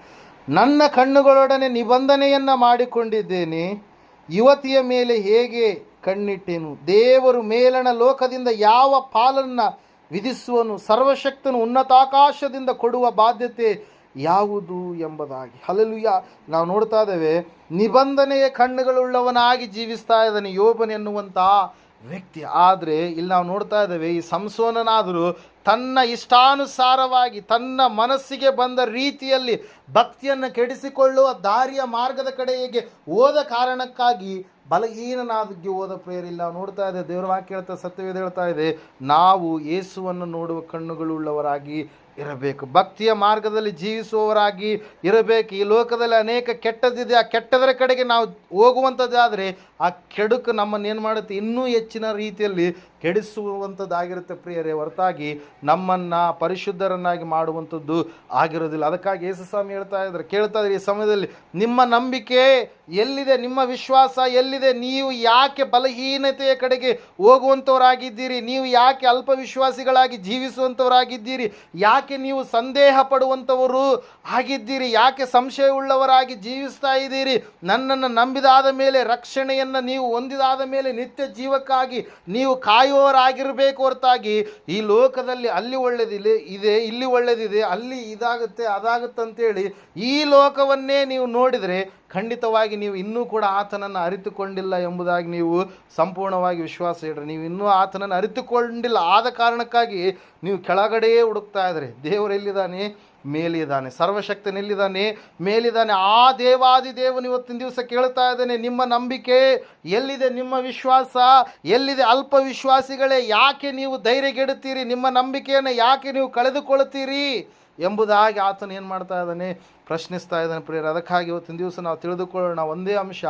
ನನ್ನ ಕಣ್ಣುಗಳೊಡನೆ ನಿಬಂಧನೆಯನ್ನು ಮಾಡಿಕೊಂಡಿದ್ದೇನೆ. ಯುವತಿಯ ಮೇಲೆ ಹೇಗೆ ಕಣ್ಣಿಟ್ಟೆನು? ದೇವರು ಮೇಲಣ ಲೋಕದಿಂದ ಯಾವ ಪಾಲನ್ನು ವಿಧಿಸುವನು? ಸರ್ವಶಕ್ತನು ಉನ್ನತಾಕಾಶದಿಂದ ಕೊಡುವ ಬಾಧ್ಯತೆ ಯಾವುದು ಎಂಬುದಾಗಿ. ಹಲಲುಯ ನಾವು ನೋಡ್ತಾ ಇದ್ದೇವೆ, ನಿಬಂಧನೆಯ ಕಣ್ಣುಗಳುಳ್ಳವನಾಗಿ ಜೀವಿಸ್ತಾ ಇದ್ದಾನೆ ಯೋಬನ್ ಎನ್ನುವಂಥ ವ್ಯಕ್ತಿ. ಆದರೆ, ಇಲ್ಲಿ ನಾವು ನೋಡ್ತಾ ಇದ್ದೇವೆ, ಈ ಸಂಸೋನನಾದರೂ ತನ್ನ ಇಷ್ಟಾನುಸಾರವಾಗಿ, ತನ್ನ ಮನಸ್ಸಿಗೆ ಬಂದ ರೀತಿಯಲ್ಲಿ ಭಕ್ತಿಯನ್ನು ಕೆಡಿಸಿಕೊಳ್ಳುವ ದಾರಿಯ ಮಾರ್ಗದ ಕಡೆಗೆ ಹೋದ ಕಾರಣಕ್ಕಾಗಿ ಬಲಹೀನನಾದಕ್ಕೆ ಹೋದ ಪ್ರೇರಿಲ್ಲ ನೋಡ್ತಾ ಇದೆ, ದೇವರ ವಾಕ್ಯ ಹೇಳ್ತಾ, ಸತ್ಯವೇದ ಹೇಳ್ತಾ ಇದೆ, ನಾವು ಯೇಸುವನ್ನು ನೋಡುವ ಕಣ್ಣುಗಳುಳ್ಳವರಾಗಿ ಇರಬೇಕು. ಭಕ್ತಿಯ ಮಾರ್ಗದಲ್ಲಿ ಜೀವಿಸುವವರಾಗಿ ಇರಬೇಕು. ಈ ಲೋಕದಲ್ಲಿ ಅನೇಕ ಕೆಟ್ಟದಿದೆ ಆ ಕೆಟ್ಟದರ ಕಡೆಗೆ ನಾವು ಹೋಗುವಂಥದ್ದಾದರೆ ಆ ಕೆಡುಕು ನಮ್ಮನ್ನು ಏನು ಮಾಡುತ್ತೆ? ಇನ್ನೂ ಹೆಚ್ಚಿನ ರೀತಿಯಲ್ಲಿ ಕೆಡಿಸುವಂಥದ್ದಾಗಿರುತ್ತೆ ಪ್ರಿಯರೇ. ಹೊರತಾಗಿ ನಮ್ಮನ್ನು ಪರಿಶುದ್ಧರನ್ನಾಗಿ ಮಾಡುವಂಥದ್ದು ಆಗಿರೋದಿಲ್ಲ. ಅದಕ್ಕಾಗಿ ಯೇಸುಸ್ವಾಮಿ ಹೇಳ್ತಾ ಇದ್ದಾರೆ. ಕೇಳ್ತಾ ಇದ್ರೆ ಈ ಸಮಯದಲ್ಲಿ, ನಿಮ್ಮ ನಂಬಿಕೆ ಎಲ್ಲಿದೆ? ನಿಮ್ಮ ವಿಶ್ವಾಸ ಎಲ್ಲಿದೆ? ನೀವು ಯಾಕೆ ಬಲಹೀನತೆಯ ಕಡೆಗೆ ಹೋಗುವಂಥವರಾಗಿದ್ದೀರಿ? ನೀವು ಯಾಕೆ ಅಲ್ಪವಿಶ್ವಾಸಿಗಳಾಗಿ ಜೀವಿಸುವಂಥವರಾಗಿದ್ದೀರಿ? ಯಾಕೆ ನೀವು ಸಂದೇಹ ಪಡುವಂಥವರು ಆಗಿದ್ದೀರಿ? ಯಾಕೆ ಸಂಶಯವುಳ್ಳವರಾಗಿ ಜೀವಿಸ್ತಾ ಇದ್ದೀರಿ? ನನ್ನನ್ನು ನಂಬಿದಾದ ಮೇಲೆ, ರಕ್ಷಣೆಯನ್ನು ನೀವು ಹೊಂದಿದಾದ ಮೇಲೆ ನಿತ್ಯ ಜೀವಕ್ಕಾಗಿ ನೀವು ಕಾಯುವವರಾಗಿರಬೇಕು ಹೊರತಾಗಿ, ಈ ಲೋಕದಲ್ಲಿ ಅಲ್ಲಿ ಒಳ್ಳೆದಿದೆ, ಇದೆ, ಇಲ್ಲಿ ಒಳ್ಳೆಯದಿದೆ ಅಲ್ಲಿ ಇದಾಗುತ್ತೆ ಅದಾಗುತ್ತೆ ಅಂತೇಳಿ ಈ ಲೋಕವನ್ನೇ ನೀವು ನೋಡಿದರೆ ಖಂಡಿತವಾಗಿ ನೀವು ಇನ್ನೂ ಕೂಡ ಆತನನ್ನು ಅರಿತುಕೊಂಡಿಲ್ಲ ಎಂಬುದಾಗಿ ನೀವು ಸಂಪೂರ್ಣವಾಗಿ ವಿಶ್ವಾಸ ಇಡ್ರಿ. ನೀವು ಇನ್ನೂ ಆತನನ್ನು ಅರಿತುಕೊಂಡಿಲ್ಲ ಆದ ಕಾರಣಕ್ಕಾಗಿ ನೀವು ಕೆಳಗಡೆಯೇ ಹುಡುಕ್ತಾ ಇದ್ರಿ. ದೇವರು ಎಲ್ಲಿದ್ದಾನೆ? ಮೇಲಿದ್ದಾನೆ. ಸರ್ವಶಕ್ತನೆಲ್ಲಿದ್ದಾನೆ ಮೇಲಿದ್ದಾನೆ. ಆ ದೇವಾದಿ ದೇವನು ಇವತ್ತಿನ ದಿವಸ ಕೇಳ್ತಾ ಇದ್ದಾನೆ, ನಿಮ್ಮ ನಂಬಿಕೆ ಎಲ್ಲಿದೆ ನಿಮ್ಮ ವಿಶ್ವಾಸ? ಎಲ್ಲಿದೆ ಅಲ್ಪ ವಿಶ್ವಾಸಿಗಳೇ? ಯಾಕೆ ನೀವು ಧೈರ್ಯಗೆಡುತ್ತೀರಿ? ನಿಮ್ಮ ನಂಬಿಕೆಯನ್ನು ಯಾಕೆ ನೀವು ಕಳೆದುಕೊಳ್ತೀರಿ ಎಂಬುದಾಗಿ ಆತನು ಏನು ಮಾಡ್ತಾ ಇದ್ದಾನೆ? ಪ್ರಶ್ನಿಸ್ತಾ ಇದ್ದಾನೆ ಪ್ರಿಯರು. ಅದಕ್ಕಾಗಿ ಇವತ್ತಿನ ದಿವಸ ನಾವು ತಿಳಿದುಕೊಳ್ಳೋಣ ಒಂದೇ ಅಂಶ.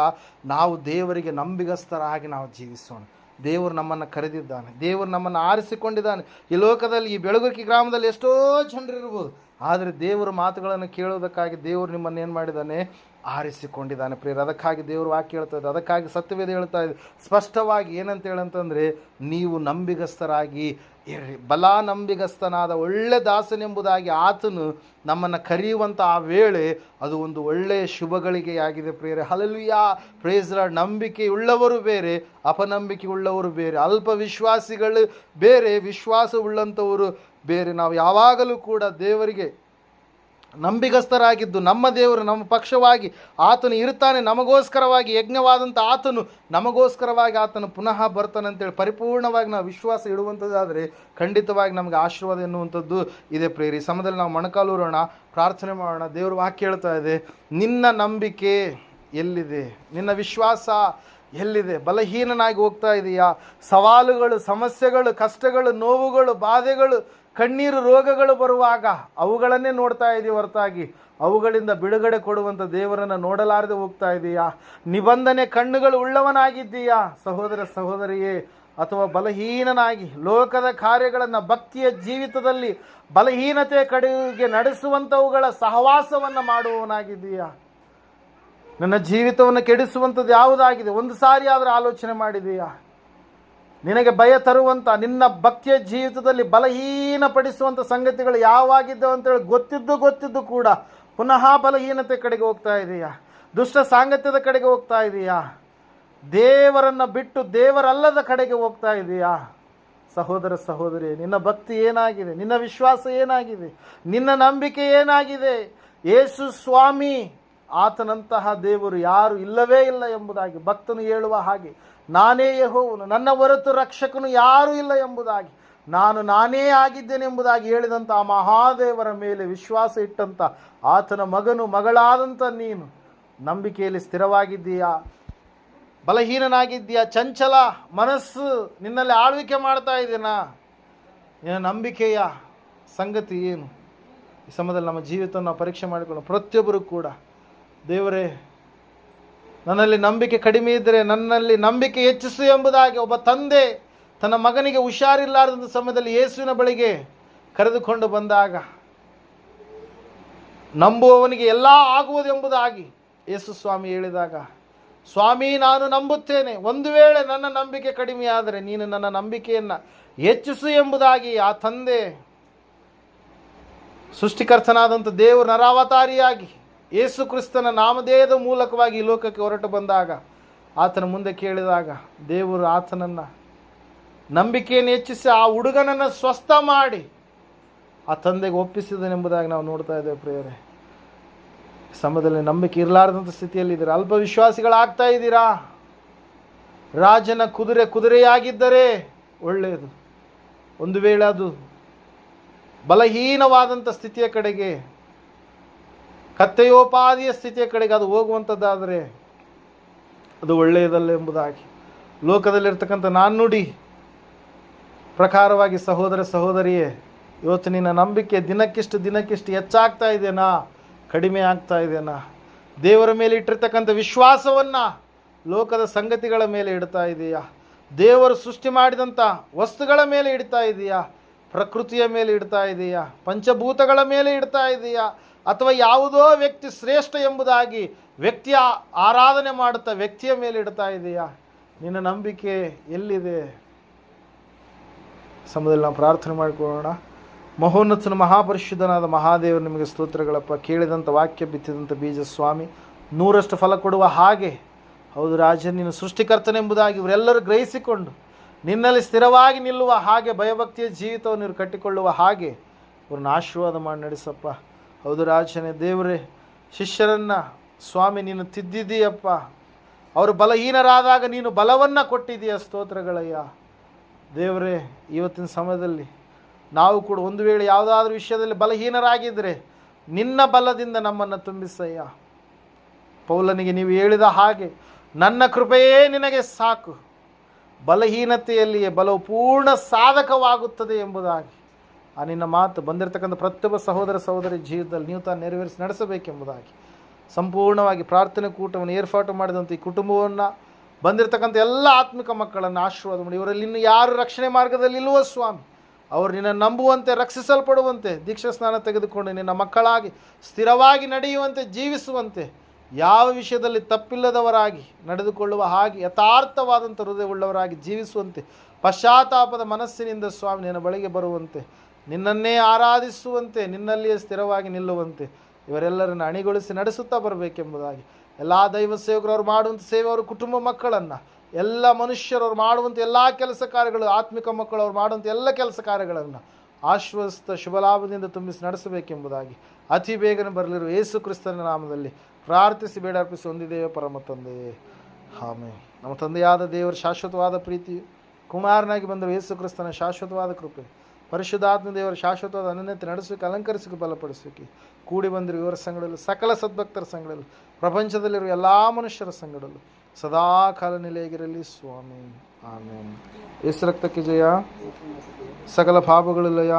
ನಾವು ದೇವರಿಗೆ ನಂಬಿಗಸ್ತರಾಗಿ ನಾವು ಜೀವಿಸೋಣ. ದೇವರು ನಮ್ಮನ್ನು ಕರೆದಿದ್ದಾನೆ. ದೇವರು ನಮ್ಮನ್ನು ಆರಿಸಿಕೊಂಡಿದ್ದಾನೆ. ಈ ಲೋಕದಲ್ಲಿ, ಈ ಬೆಳಗುಕಿ ಗ್ರಾಮದಲ್ಲಿ ಎಷ್ಟೋ ಜನರಿರ್ಬೋದು. ಆದರೆ ದೇವರ ಮಾತುಗಳನ್ನು ಕೇಳೋದಕ್ಕಾಗಿ ದೇವರು ನಿಮ್ಮನ್ನು ಏನು ಮಾಡಿದ್ದಾನೆ? ಆರಿಸಿಕೊಂಡಿದ್ದಾನೆ. ಪ್ರಿಯರು, ಅದಕ್ಕಾಗಿ ದೇವರು ವಾಕ್ಯ ಹೇಳ್ತಾ ಇದೆ ಅದಕ್ಕಾಗಿ ಸತ್ಯವೇದ ಹೇಳ್ತಾ ಇದೆ. ಸ್ಪಷ್ಟವಾಗಿ ಏನಂತ ಹೇಳಂತಂದರೆ, ನೀವು ನಂಬಿಗಸ್ತರಾಗಿ ಬಲ ನಂಬಿಗಸ್ತನಾದ ಒಳ್ಳೆ ದಾಸನೆಂಬುದಾಗಿ ಆತನು ನಮ್ಮನ್ನು ಕರೆಯುವಂಥ ಆ ವೇಳೆ ಅದು ಒಂದು ಒಳ್ಳೆಯ ಶುಭಗಳಿಗೆಯಾಗಿದೆ ಪ್ರಿಯರೇ. ಹಲಲುಯ ಪ್ರೇಸ್ರ ನಂಬಿಕೆ ಉಳ್ಳವರು ಬೇರೆ ಅಪನಂಬಿಕೆ ಉಳ್ಳವರು ಬೇರೆ, ಅಲ್ಪ ವಿಶ್ವಾಸಿಗಳು ಬೇರೆ ವಿಶ್ವಾಸ ಉಳ್ಳಂಥವರು ಬೇರೆ. ನಾವು ಯಾವಾಗಲೂ ಕೂಡ ದೇವರಿಗೆ ನಂಬಿಗಸ್ತರಾಗಿದ್ದು ನಮ್ಮ ದೇವರು ನಮ್ಮ ಪಕ್ಷವಾಗಿ ಆತನು ಇರ್ತಾನೆ ನಮಗೋಸ್ಕರವಾಗಿ ಯಜ್ಞವಾದಂಥ ಆತನು ನಮಗೋಸ್ಕರವಾಗಿ ಆತನು ಪುನಃ ಬರ್ತಾನೆ ಅಂತೇಳಿ ಪರಿಪೂರ್ಣವಾಗಿ ನಾವು ವಿಶ್ವಾಸ ಇಡುವಂಥದ್ದಾದರೆ ಖಂಡಿತವಾಗಿ ನಮಗೆ ಆಶೀರ್ವಾದ ಎನ್ನುವಂಥದ್ದು ಇದೆ ಪ್ರೇರಿ ಸಮದಲ್ಲಿ ನಾವು ಮೊಣಕಾಲೂರೋಣ ಪ್ರಾರ್ಥನೆ ಮಾಡೋಣ. ದೇವರು ವಾಕ್ಯ ಹೇಳ್ತಾ ಇದೆ, ನಿನ್ನ ನಂಬಿಕೆ ಎಲ್ಲಿದೆ? ನಿನ್ನ ವಿಶ್ವಾಸ ಎಲ್ಲಿದೆ? ಬಲಹೀನನಾಗಿ ಹೋಗ್ತಾ ಇದೆಯಾ? ಸವಾಲುಗಳು, ಸಮಸ್ಯೆಗಳು, ಕಷ್ಟಗಳು, ನೋವುಗಳು, ಬಾಧೆಗಳು ಕಣ್ಣೀರು ರೋಗಗಳು ಬರುವಾಗ ಅವುಗಳನ್ನೇ ನೋಡ್ತಾ ಇದ್ದೀವಿ ಹೊರತಾಗಿ. ಅವುಗಳಿಂದ ಬಿಡುಗಡೆ ಕೊಡುವಂಥ ದೇವರನ್ನು ನೋಡಲಾರದೆ ಹೋಗ್ತಾ ಇದೆಯಾ? ನಿಬಂಧನೆ ಕಣ್ಣುಗಳು ಉಳ್ಳವನಾಗಿದ್ದೀಯಾ? ಸಹೋದರ ಸಹೋದರಿಯೇ, ಅಥವಾ ಬಲಹೀನನಾಗಿ? ಲೋಕದ ಕಾರ್ಯಗಳನ್ನು ಭಕ್ತಿಯ ಜೀವಿತದಲ್ಲಿ ಬಲಹೀನತೆ ಕಡೆಗೆ ನಡೆಸುವಂಥವುಗಳ ಸಹವಾಸವನ್ನು ಮಾಡುವವನಾಗಿದ್ದೀಯಾ? ನನ್ನ ಜೀವಿತವನ್ನು ಕೆಡಿಸುವಂಥದ್ದು ಯಾವುದಾಗಿದೆ? ಒಂದು ಸಾರಿ ಆದರೆ ಆಲೋಚನೆ ಮಾಡಿದೆಯಾ ನಿನಗೆ ಭಯ ತರುವಂಥ ನಿನ್ನ ಭಕ್ತಿಯ ಜೀವಿತದಲ್ಲಿ ಬಲಹೀನಪಡಿಸುವಂಥ ಸಂಗತಿಗಳು ಯಾವಾಗಿದ್ದವು ಅಂತೇಳಿ ಗೊತ್ತಿದ್ದು ಗೊತ್ತಿದ್ದು ಕೂಡ ಪುನಃ ಬಲಹೀನತೆ ಕಡೆಗೆ ಹೋಗ್ತಾ ಇದೆಯಾ? ದುಷ್ಟ ಸಾಂಗತ್ಯದ ಕಡೆಗೆ ಹೋಗ್ತಾ ಇದೆಯಾ? ದೇವರನ್ನು ಬಿಟ್ಟು ದೇವರಲ್ಲದ ಕಡೆಗೆ ಹೋಗ್ತಾ ಇದೆಯಾ? ಸಹೋದರ ಸಹೋದರಿ, ನಿನ್ನ ಭಕ್ತಿ ಏನಾಗಿದೆ? ನಿನ್ನ ವಿಶ್ವಾಸ ಏನಾಗಿದೆ? ನಿನ್ನ ನಂಬಿಕೆ ಏನಾಗಿದೆ? ಯೇಸು ಸ್ವಾಮಿ, ಆತನಂತಹ ದೇವರು ಯಾರು ಇಲ್ಲವೇ ಇಲ್ಲ ಎಂಬುದಾಗಿ ಭಕ್ತನು ಹೇಳುವ ಹಾಗೆ ನಾನೇ ಯಹೋವನು, ನನ್ನ ಹೊರತು ರಕ್ಷಕನು ಯಾರೂ ಇಲ್ಲ ಎಂಬುದಾಗಿ. ನಾನು ನಾನೇ ಆಗಿದ್ದೇನೆ ಎಂಬುದಾಗಿ ಹೇಳಿದಂಥ ಆ ಮಹಾದೇವರ ಮೇಲೆ ವಿಶ್ವಾಸ ಇಟ್ಟಂಥ ಆತನ ಮಗನು ಮಗಳಾದಂಥ ನೀನು. ನಂಬಿಕೆಯಲ್ಲಿ ಸ್ಥಿರವಾಗಿದ್ದೀಯಾ? ಬಲಹೀನನಾಗಿದ್ದೀಯಾ? ಚಂಚಲ ಮನಸ್ಸು ನಿನ್ನಲ್ಲಿ ಆಳ್ವಿಕೆ ಮಾಡ್ತಾ ಇದ್ದೀನಾ ನಿನ್ನ ನಂಬಿಕೆಯ ಸಂಗತಿ ಏನು? ಈ ಸಮಯದಲ್ಲಿ ನಮ್ಮ ಜೀವಿತವನ್ನು ಪರೀಕ್ಷೆ ಮಾಡಿಕೊಂಡು ಪ್ರತಿಯೊಬ್ಬರು ಕೂಡ ದೇವರೇ ನನ್ನಲ್ಲಿ ನಂಬಿಕೆ ಕಡಿಮೆ ಇದ್ದರೆ ನನ್ನಲ್ಲಿ ನಂಬಿಕೆ ಹೆಚ್ಚಿಸು ಎಂಬುದಾಗಿ ಒಬ್ಬ ತಂದೆ ತನ್ನ ಮಗನಿಗೆ ಹುಷಾರಿಲ್ಲಾರದ ಸಮಯದಲ್ಲಿ ಯೇಸುವಿನ ಬಳಿಗೆ ಕರೆದುಕೊಂಡು ಬಂದಾಗ ನಂಬುವವನಿಗೆ ಎಲ್ಲ ಆಗುವುದು ಎಂಬುದಾಗಿ ಯೇಸು ಸ್ವಾಮಿ ಹೇಳಿದಾಗ, ಸ್ವಾಮಿ, ನಾನು ನಂಬುತ್ತೇನೆ. ಒಂದು ವೇಳೆ ನನ್ನ ನಂಬಿಕೆ ಕಡಿಮೆಯಾದರೆ ನೀನು ನನ್ನ ನಂಬಿಕೆಯನ್ನು ಹೆಚ್ಚಿಸು ಎಂಬುದಾಗಿ ಆ ತಂದೆ ಸೃಷ್ಟಿಕರ್ತನಾದಂಥ ದೇವರು ನರಾವತಾರಿಯಾಗಿ ಯೇಸು ಕ್ರಿಸ್ತನ ನಾಮಧೇಯದ ಮೂಲಕವಾಗಿ ಈ ಲೋಕಕ್ಕೆ ಹೊರಟು ಬಂದಾಗ ಆತನ ಮುಂದೆ ಕೇಳಿದಾಗ ದೇವರು ಆತನನ್ನು ನಂಬಿಕೆಯನ್ನು ಹೆಚ್ಚಿಸಿ ಆ ಹುಡುಗನನ್ನು ಸ್ವಸ್ಥ ಮಾಡಿ ಆ ತಂದೆಗೆ ಒಪ್ಪಿಸಿದನೆಂಬುದಾಗಿ ನಾವು ನೋಡ್ತಾ ಇದ್ದೇವೆ ಪ್ರಿಯರೇ. ಸಮಯದಲ್ಲಿ ನಂಬಿಕೆ ಇರಲಾರದಂಥ ಸ್ಥಿತಿಯಲ್ಲಿದ್ದೀರಾ ಅಲ್ಪ ವಿಶ್ವಾಸಿಗಳಾಗ್ತಾ ಇದ್ದೀರಾ? ರಾಜನ ಕುದುರೆ ಕುದುರೆಯಾಗಿದ್ದರೆ ಒಳ್ಳೆಯದು. ಒಂದು ವೇಳೆ ಅದು ಬಲಹೀನವಾದಂಥ ಸ್ಥಿತಿಯ ಕಡೆಗೆ ಕತ್ತೆಯೋಪಾದಿಯ ಸ್ಥಿತಿಯ ಕಡೆಗೆ ಅದು ಹೋಗುವಂಥದ್ದಾದರೆ ಅದು ಒಳ್ಳೆಯದಲ್ಲ ಎಂಬುದಾಗಿ. ಲೋಕದಲ್ಲಿರ್ತಕ್ಕಂಥ ನಾಣ್ಣುಡಿ ಪ್ರಕಾರವಾಗಿ ಸಹೋದರ ಸಹೋದರಿಯೇ, ಇವತ್ತು ನಿನ್ನ ನಂಬಿಕೆ ದಿನಕ್ಕಿಷ್ಟು ದಿನಕ್ಕಿಷ್ಟು ಹೆಚ್ಚಾಗ್ತಾ ಇದೆಯಾ ಕಡಿಮೆ ಆಗ್ತಾ ಇದೆಯಾ ದೇವರ ಮೇಲೆ ಇಟ್ಟಿರ್ತಕ್ಕಂಥ ವಿಶ್ವಾಸವನ್ನು ಲೋಕದ ಸಂಗತಿಗಳ ಮೇಲೆ ಇಡ್ತಾ ಇದೆಯಾ? ದೇವರು ಸೃಷ್ಟಿ ಮಾಡಿದಂಥ ವಸ್ತುಗಳ ಮೇಲೆ ಇಡ್ತಾ ಇದೆಯಾ? ಪ್ರಕೃತಿಯ ಮೇಲೆ ಇಡ್ತಾ ಇದೆಯಾ? ಪಂಚಭೂತಗಳ ಮೇಲೆ ಇಡ್ತಾ ಇದೆಯಾ? ಅಥವಾ ಯಾವುದೋ ವ್ಯಕ್ತಿ ಶ್ರೇಷ್ಠ ಎಂಬುದಾಗಿ ವ್ಯಕ್ತಿಯ ಆರಾಧನೆ ಮಾಡುತ್ತಾ ವ್ಯಕ್ತಿಯ ಮೇಲೆ ಇಡ್ತಾ ಇದೆಯಾ? ನಿನ್ನ ನಂಬಿಕೆ ಎಲ್ಲಿದೆ? ಸಮಯದಲ್ಲಿ ನಾವು ಪ್ರಾರ್ಥನೆ ಮಾಡಿಕೊಳ್ಳೋಣ. ಮಹೋನ್ನತನ ಮಹಾಪರಿಶುದ್ಧನಾದ ಮಹಾದೇವರು ನಿಮಗೆ ಸ್ತೋತ್ರಗಳಪ್ಪ. ಕೇಳಿದಂಥ ವಾಕ್ಯ, ಬಿತ್ತಿದಂಥ ಬೀಜ ಸ್ವಾಮಿ ನೂರಷ್ಟು ಫಲ ಕೊಡುವ ಹಾಗೆ. ಹೌದು ರಾಜ, ನೀನು ಸೃಷ್ಟಿಕರ್ತನೆಂಬುದಾಗಿ ಇವರೆಲ್ಲರೂ ಗ್ರಹಿಸಿಕೊಂಡು ನಿನ್ನಲ್ಲಿ ಸ್ಥಿರವಾಗಿ ನಿಲ್ಲುವ ಹಾಗೆ ಭಯಭಕ್ತಿಯ ಜೀವಿತವನ್ನು ಇವರು ಕಟ್ಟಿಕೊಳ್ಳುವ ಹಾಗೆ. ಇವ್ರನ್ನ ಆಶೀರ್ವಾದ ಮಾಡಿ ನಡೆಸಪ್ಪ. ಹೌದು ರಾಜನೇ ದೇವರೇ, ಶಿಷ್ಯರನ್ನು ಸ್ವಾಮಿ ನೀನು ತಿದ್ದಿದ್ದೀಯಪ್ಪ. ಅವರು ಬಲಹೀನರಾದಾಗ ನೀನು ಬಲವನ್ನು ಕೊಟ್ಟಿದ್ದೀಯ ಸ್ತೋತ್ರಗಳಯ್ಯ. ದೇವರೇ, ಇವತ್ತಿನ ಸಮಯದಲ್ಲಿ ನಾವು ಕೂಡ ಒಂದು ವೇಳೆ ಯಾವುದಾದ್ರೂ ವಿಷಯದಲ್ಲಿ ಬಲಹೀನರಾಗಿದ್ದರೆ ನಿನ್ನ ಬಲದಿಂದ ನಮ್ಮನ್ನು ತುಂಬಿಸಯ್ಯ. ಪೌಲನಿಗೆ ನೀವು ಹೇಳಿದ ಹಾಗೆ, ನನ್ನ ಕೃಪೆಯೇ ನಿನಗೆ ಸಾಕು. ಬಲಹೀನತೆಯಲ್ಲಿಯೇ ಬಲವು ಪೂರ್ಣ ಸಾಧಕವಾಗುತ್ತದೆ ಎಂಬುದಾಗಿ. ಆ ನಿನ್ನ ಮಾತು ಬಂದಿರತಕ್ಕಂಥ ಪ್ರತಿಯೊಬ್ಬ ಸಹೋದರ ಸಹೋದರಿ ಜೀವಿತದಲ್ಲಿ ನೀವು ತಾನು ನೆರವೇರಿಸಿ ನಡೆಸಬೇಕೆಂಬುದಾಗಿ, ಸಂಪೂರ್ಣವಾಗಿ ಪ್ರಾರ್ಥನೆ ಕೂಟವನ್ನು ಏರ್ಪಾಟು ಮಾಡಿದಂಥ ಈ ಕುಟುಂಬವನ್ನು ಬಂದಿರತಕ್ಕಂಥ ಎಲ್ಲ ಆತ್ಮಿಕ ಮಕ್ಕಳನ್ನು ಆಶೀರ್ವಾದ ಮಾಡಿ, ಇವರಲ್ಲಿ ಇನ್ನು ಯಾರು ರಕ್ಷಣೆ ಮಾರ್ಗದಲ್ಲಿ ಇಲ್ಲವೋ ಸ್ವಾಮಿ, ಅವರು ನಿನ್ನ ನಂಬುವಂತೆ, ರಕ್ಷಿಸಲ್ಪಡುವಂತೆ, ದೀಕ್ಷಾ ಸ್ನಾನ ತೆಗೆದುಕೊಂಡು ನಿನ್ನ ಮಕ್ಕಳಾಗಿ ಸ್ಥಿರವಾಗಿ ನಡೆಯುವಂತೆ, ಜೀವಿಸುವಂತೆ, ಯಾವ ವಿಷಯದಲ್ಲಿ ತಪ್ಪಿಲ್ಲದವರಾಗಿ ನಡೆದುಕೊಳ್ಳುವ ಹಾಗೆ ಯಥಾರ್ಥವಾದಂಥ ಹೃದಯವುಳ್ಳವರಾಗಿ ಜೀವಿಸುವಂತೆ, ಪಶ್ಚಾತ್ತಾಪದ ಮನಸ್ಸಿನಿಂದ ಸ್ವಾಮಿ ನಿನ್ನ ಬಳಿಗೆ ಬರುವಂತೆ ನಿನ್ನನ್ನೇ ಆರಾಧಿಸುವಂತೆ, ನಿನ್ನಲ್ಲಿಯೇ ಸ್ಥಿರವಾಗಿ ನಿಲ್ಲುವಂತೆ ಇವರೆಲ್ಲರನ್ನು ಅಣಿಗೊಳಿಸಿ ನಡೆಸುತ್ತಾ ಬರಬೇಕೆಂಬುದಾಗಿ. ಎಲ್ಲ ದೈವ ಸೇವಕರು ಅವರು ಮಾಡುವಂಥ ಸೇವೆ ಅವರು ಕುಟುಂಬ ಮಕ್ಕಳನ್ನು, ಎಲ್ಲ ಮನುಷ್ಯರು ಅವ್ರು ಮಾಡುವಂಥ ಎಲ್ಲ ಕೆಲಸ ಕಾರ್ಯಗಳು ಆತ್ಮಿಕ ಮಕ್ಕಳು ಅವ್ರು ಮಾಡುವಂಥ ಎಲ್ಲ ಕೆಲಸ ಕಾರ್ಯಗಳನ್ನು ಆಶ್ವಸ್ತ ಶುಭಲಾಭದಿಂದ ತುಂಬಿಸಿ ನಡೆಸಬೇಕೆಂಬುದಾಗಿ ಅತಿ ಬೇಗನೆ ಬರಲಿರುವ ಯೇಸು ಕ್ರಿಸ್ತನ ನಾಮದಲ್ಲಿ ಪ್ರಾರ್ಥಿಸಿ ಬೇಡಾರ್ಪಿಸಿ ಹೊಂದಿದ್ದೇವೆ ಪರಮ ತಂದೆಯೇ ಆಮೆ ನಮ್ಮ ತಂದೆಯಾದ ದೇವರ ಶಾಶ್ವತವಾದ ಪ್ರೀತಿ, ಕುಮಾರನಾಗಿ ಬಂದರು ಯೇಸು ಕ್ರಿಸ್ತನ ಶಾಶ್ವತವಾದ ಕೃಪೆ ಪರಿಶುದ್ಧಾತ್ಮ ದೇವರ ಶಾಶ್ವತವಾದ ಅನನ್ಯತೆ ನಡೆಸೋಕೆ, ಅಲಂಕರಿಸೋಕೆ ಬಲಪಡಿಸೋಕೆ, ಕೂಡಿ ಬಂದಿರುವ ಇವರ ಸಂಗಡಲು ಸಕಲ ಸದ್ಭಕ್ತರ ಸಂಗಡಲು ಪ್ರಪಂಚದಲ್ಲಿರುವ ಎಲ್ಲ ಮನುಷ್ಯರ ಸಂಗಡಲು ಸದಾ ಕಾಲ ನೆಲೆಯಾಗಿರಲಿ ಸ್ವಾಮಿ. ಆಮೇಲೆ ರಕ್ತಕ್ಕೆ ಜಯ. ಸಕಲ ಪಾಪಗಳು ಲಯ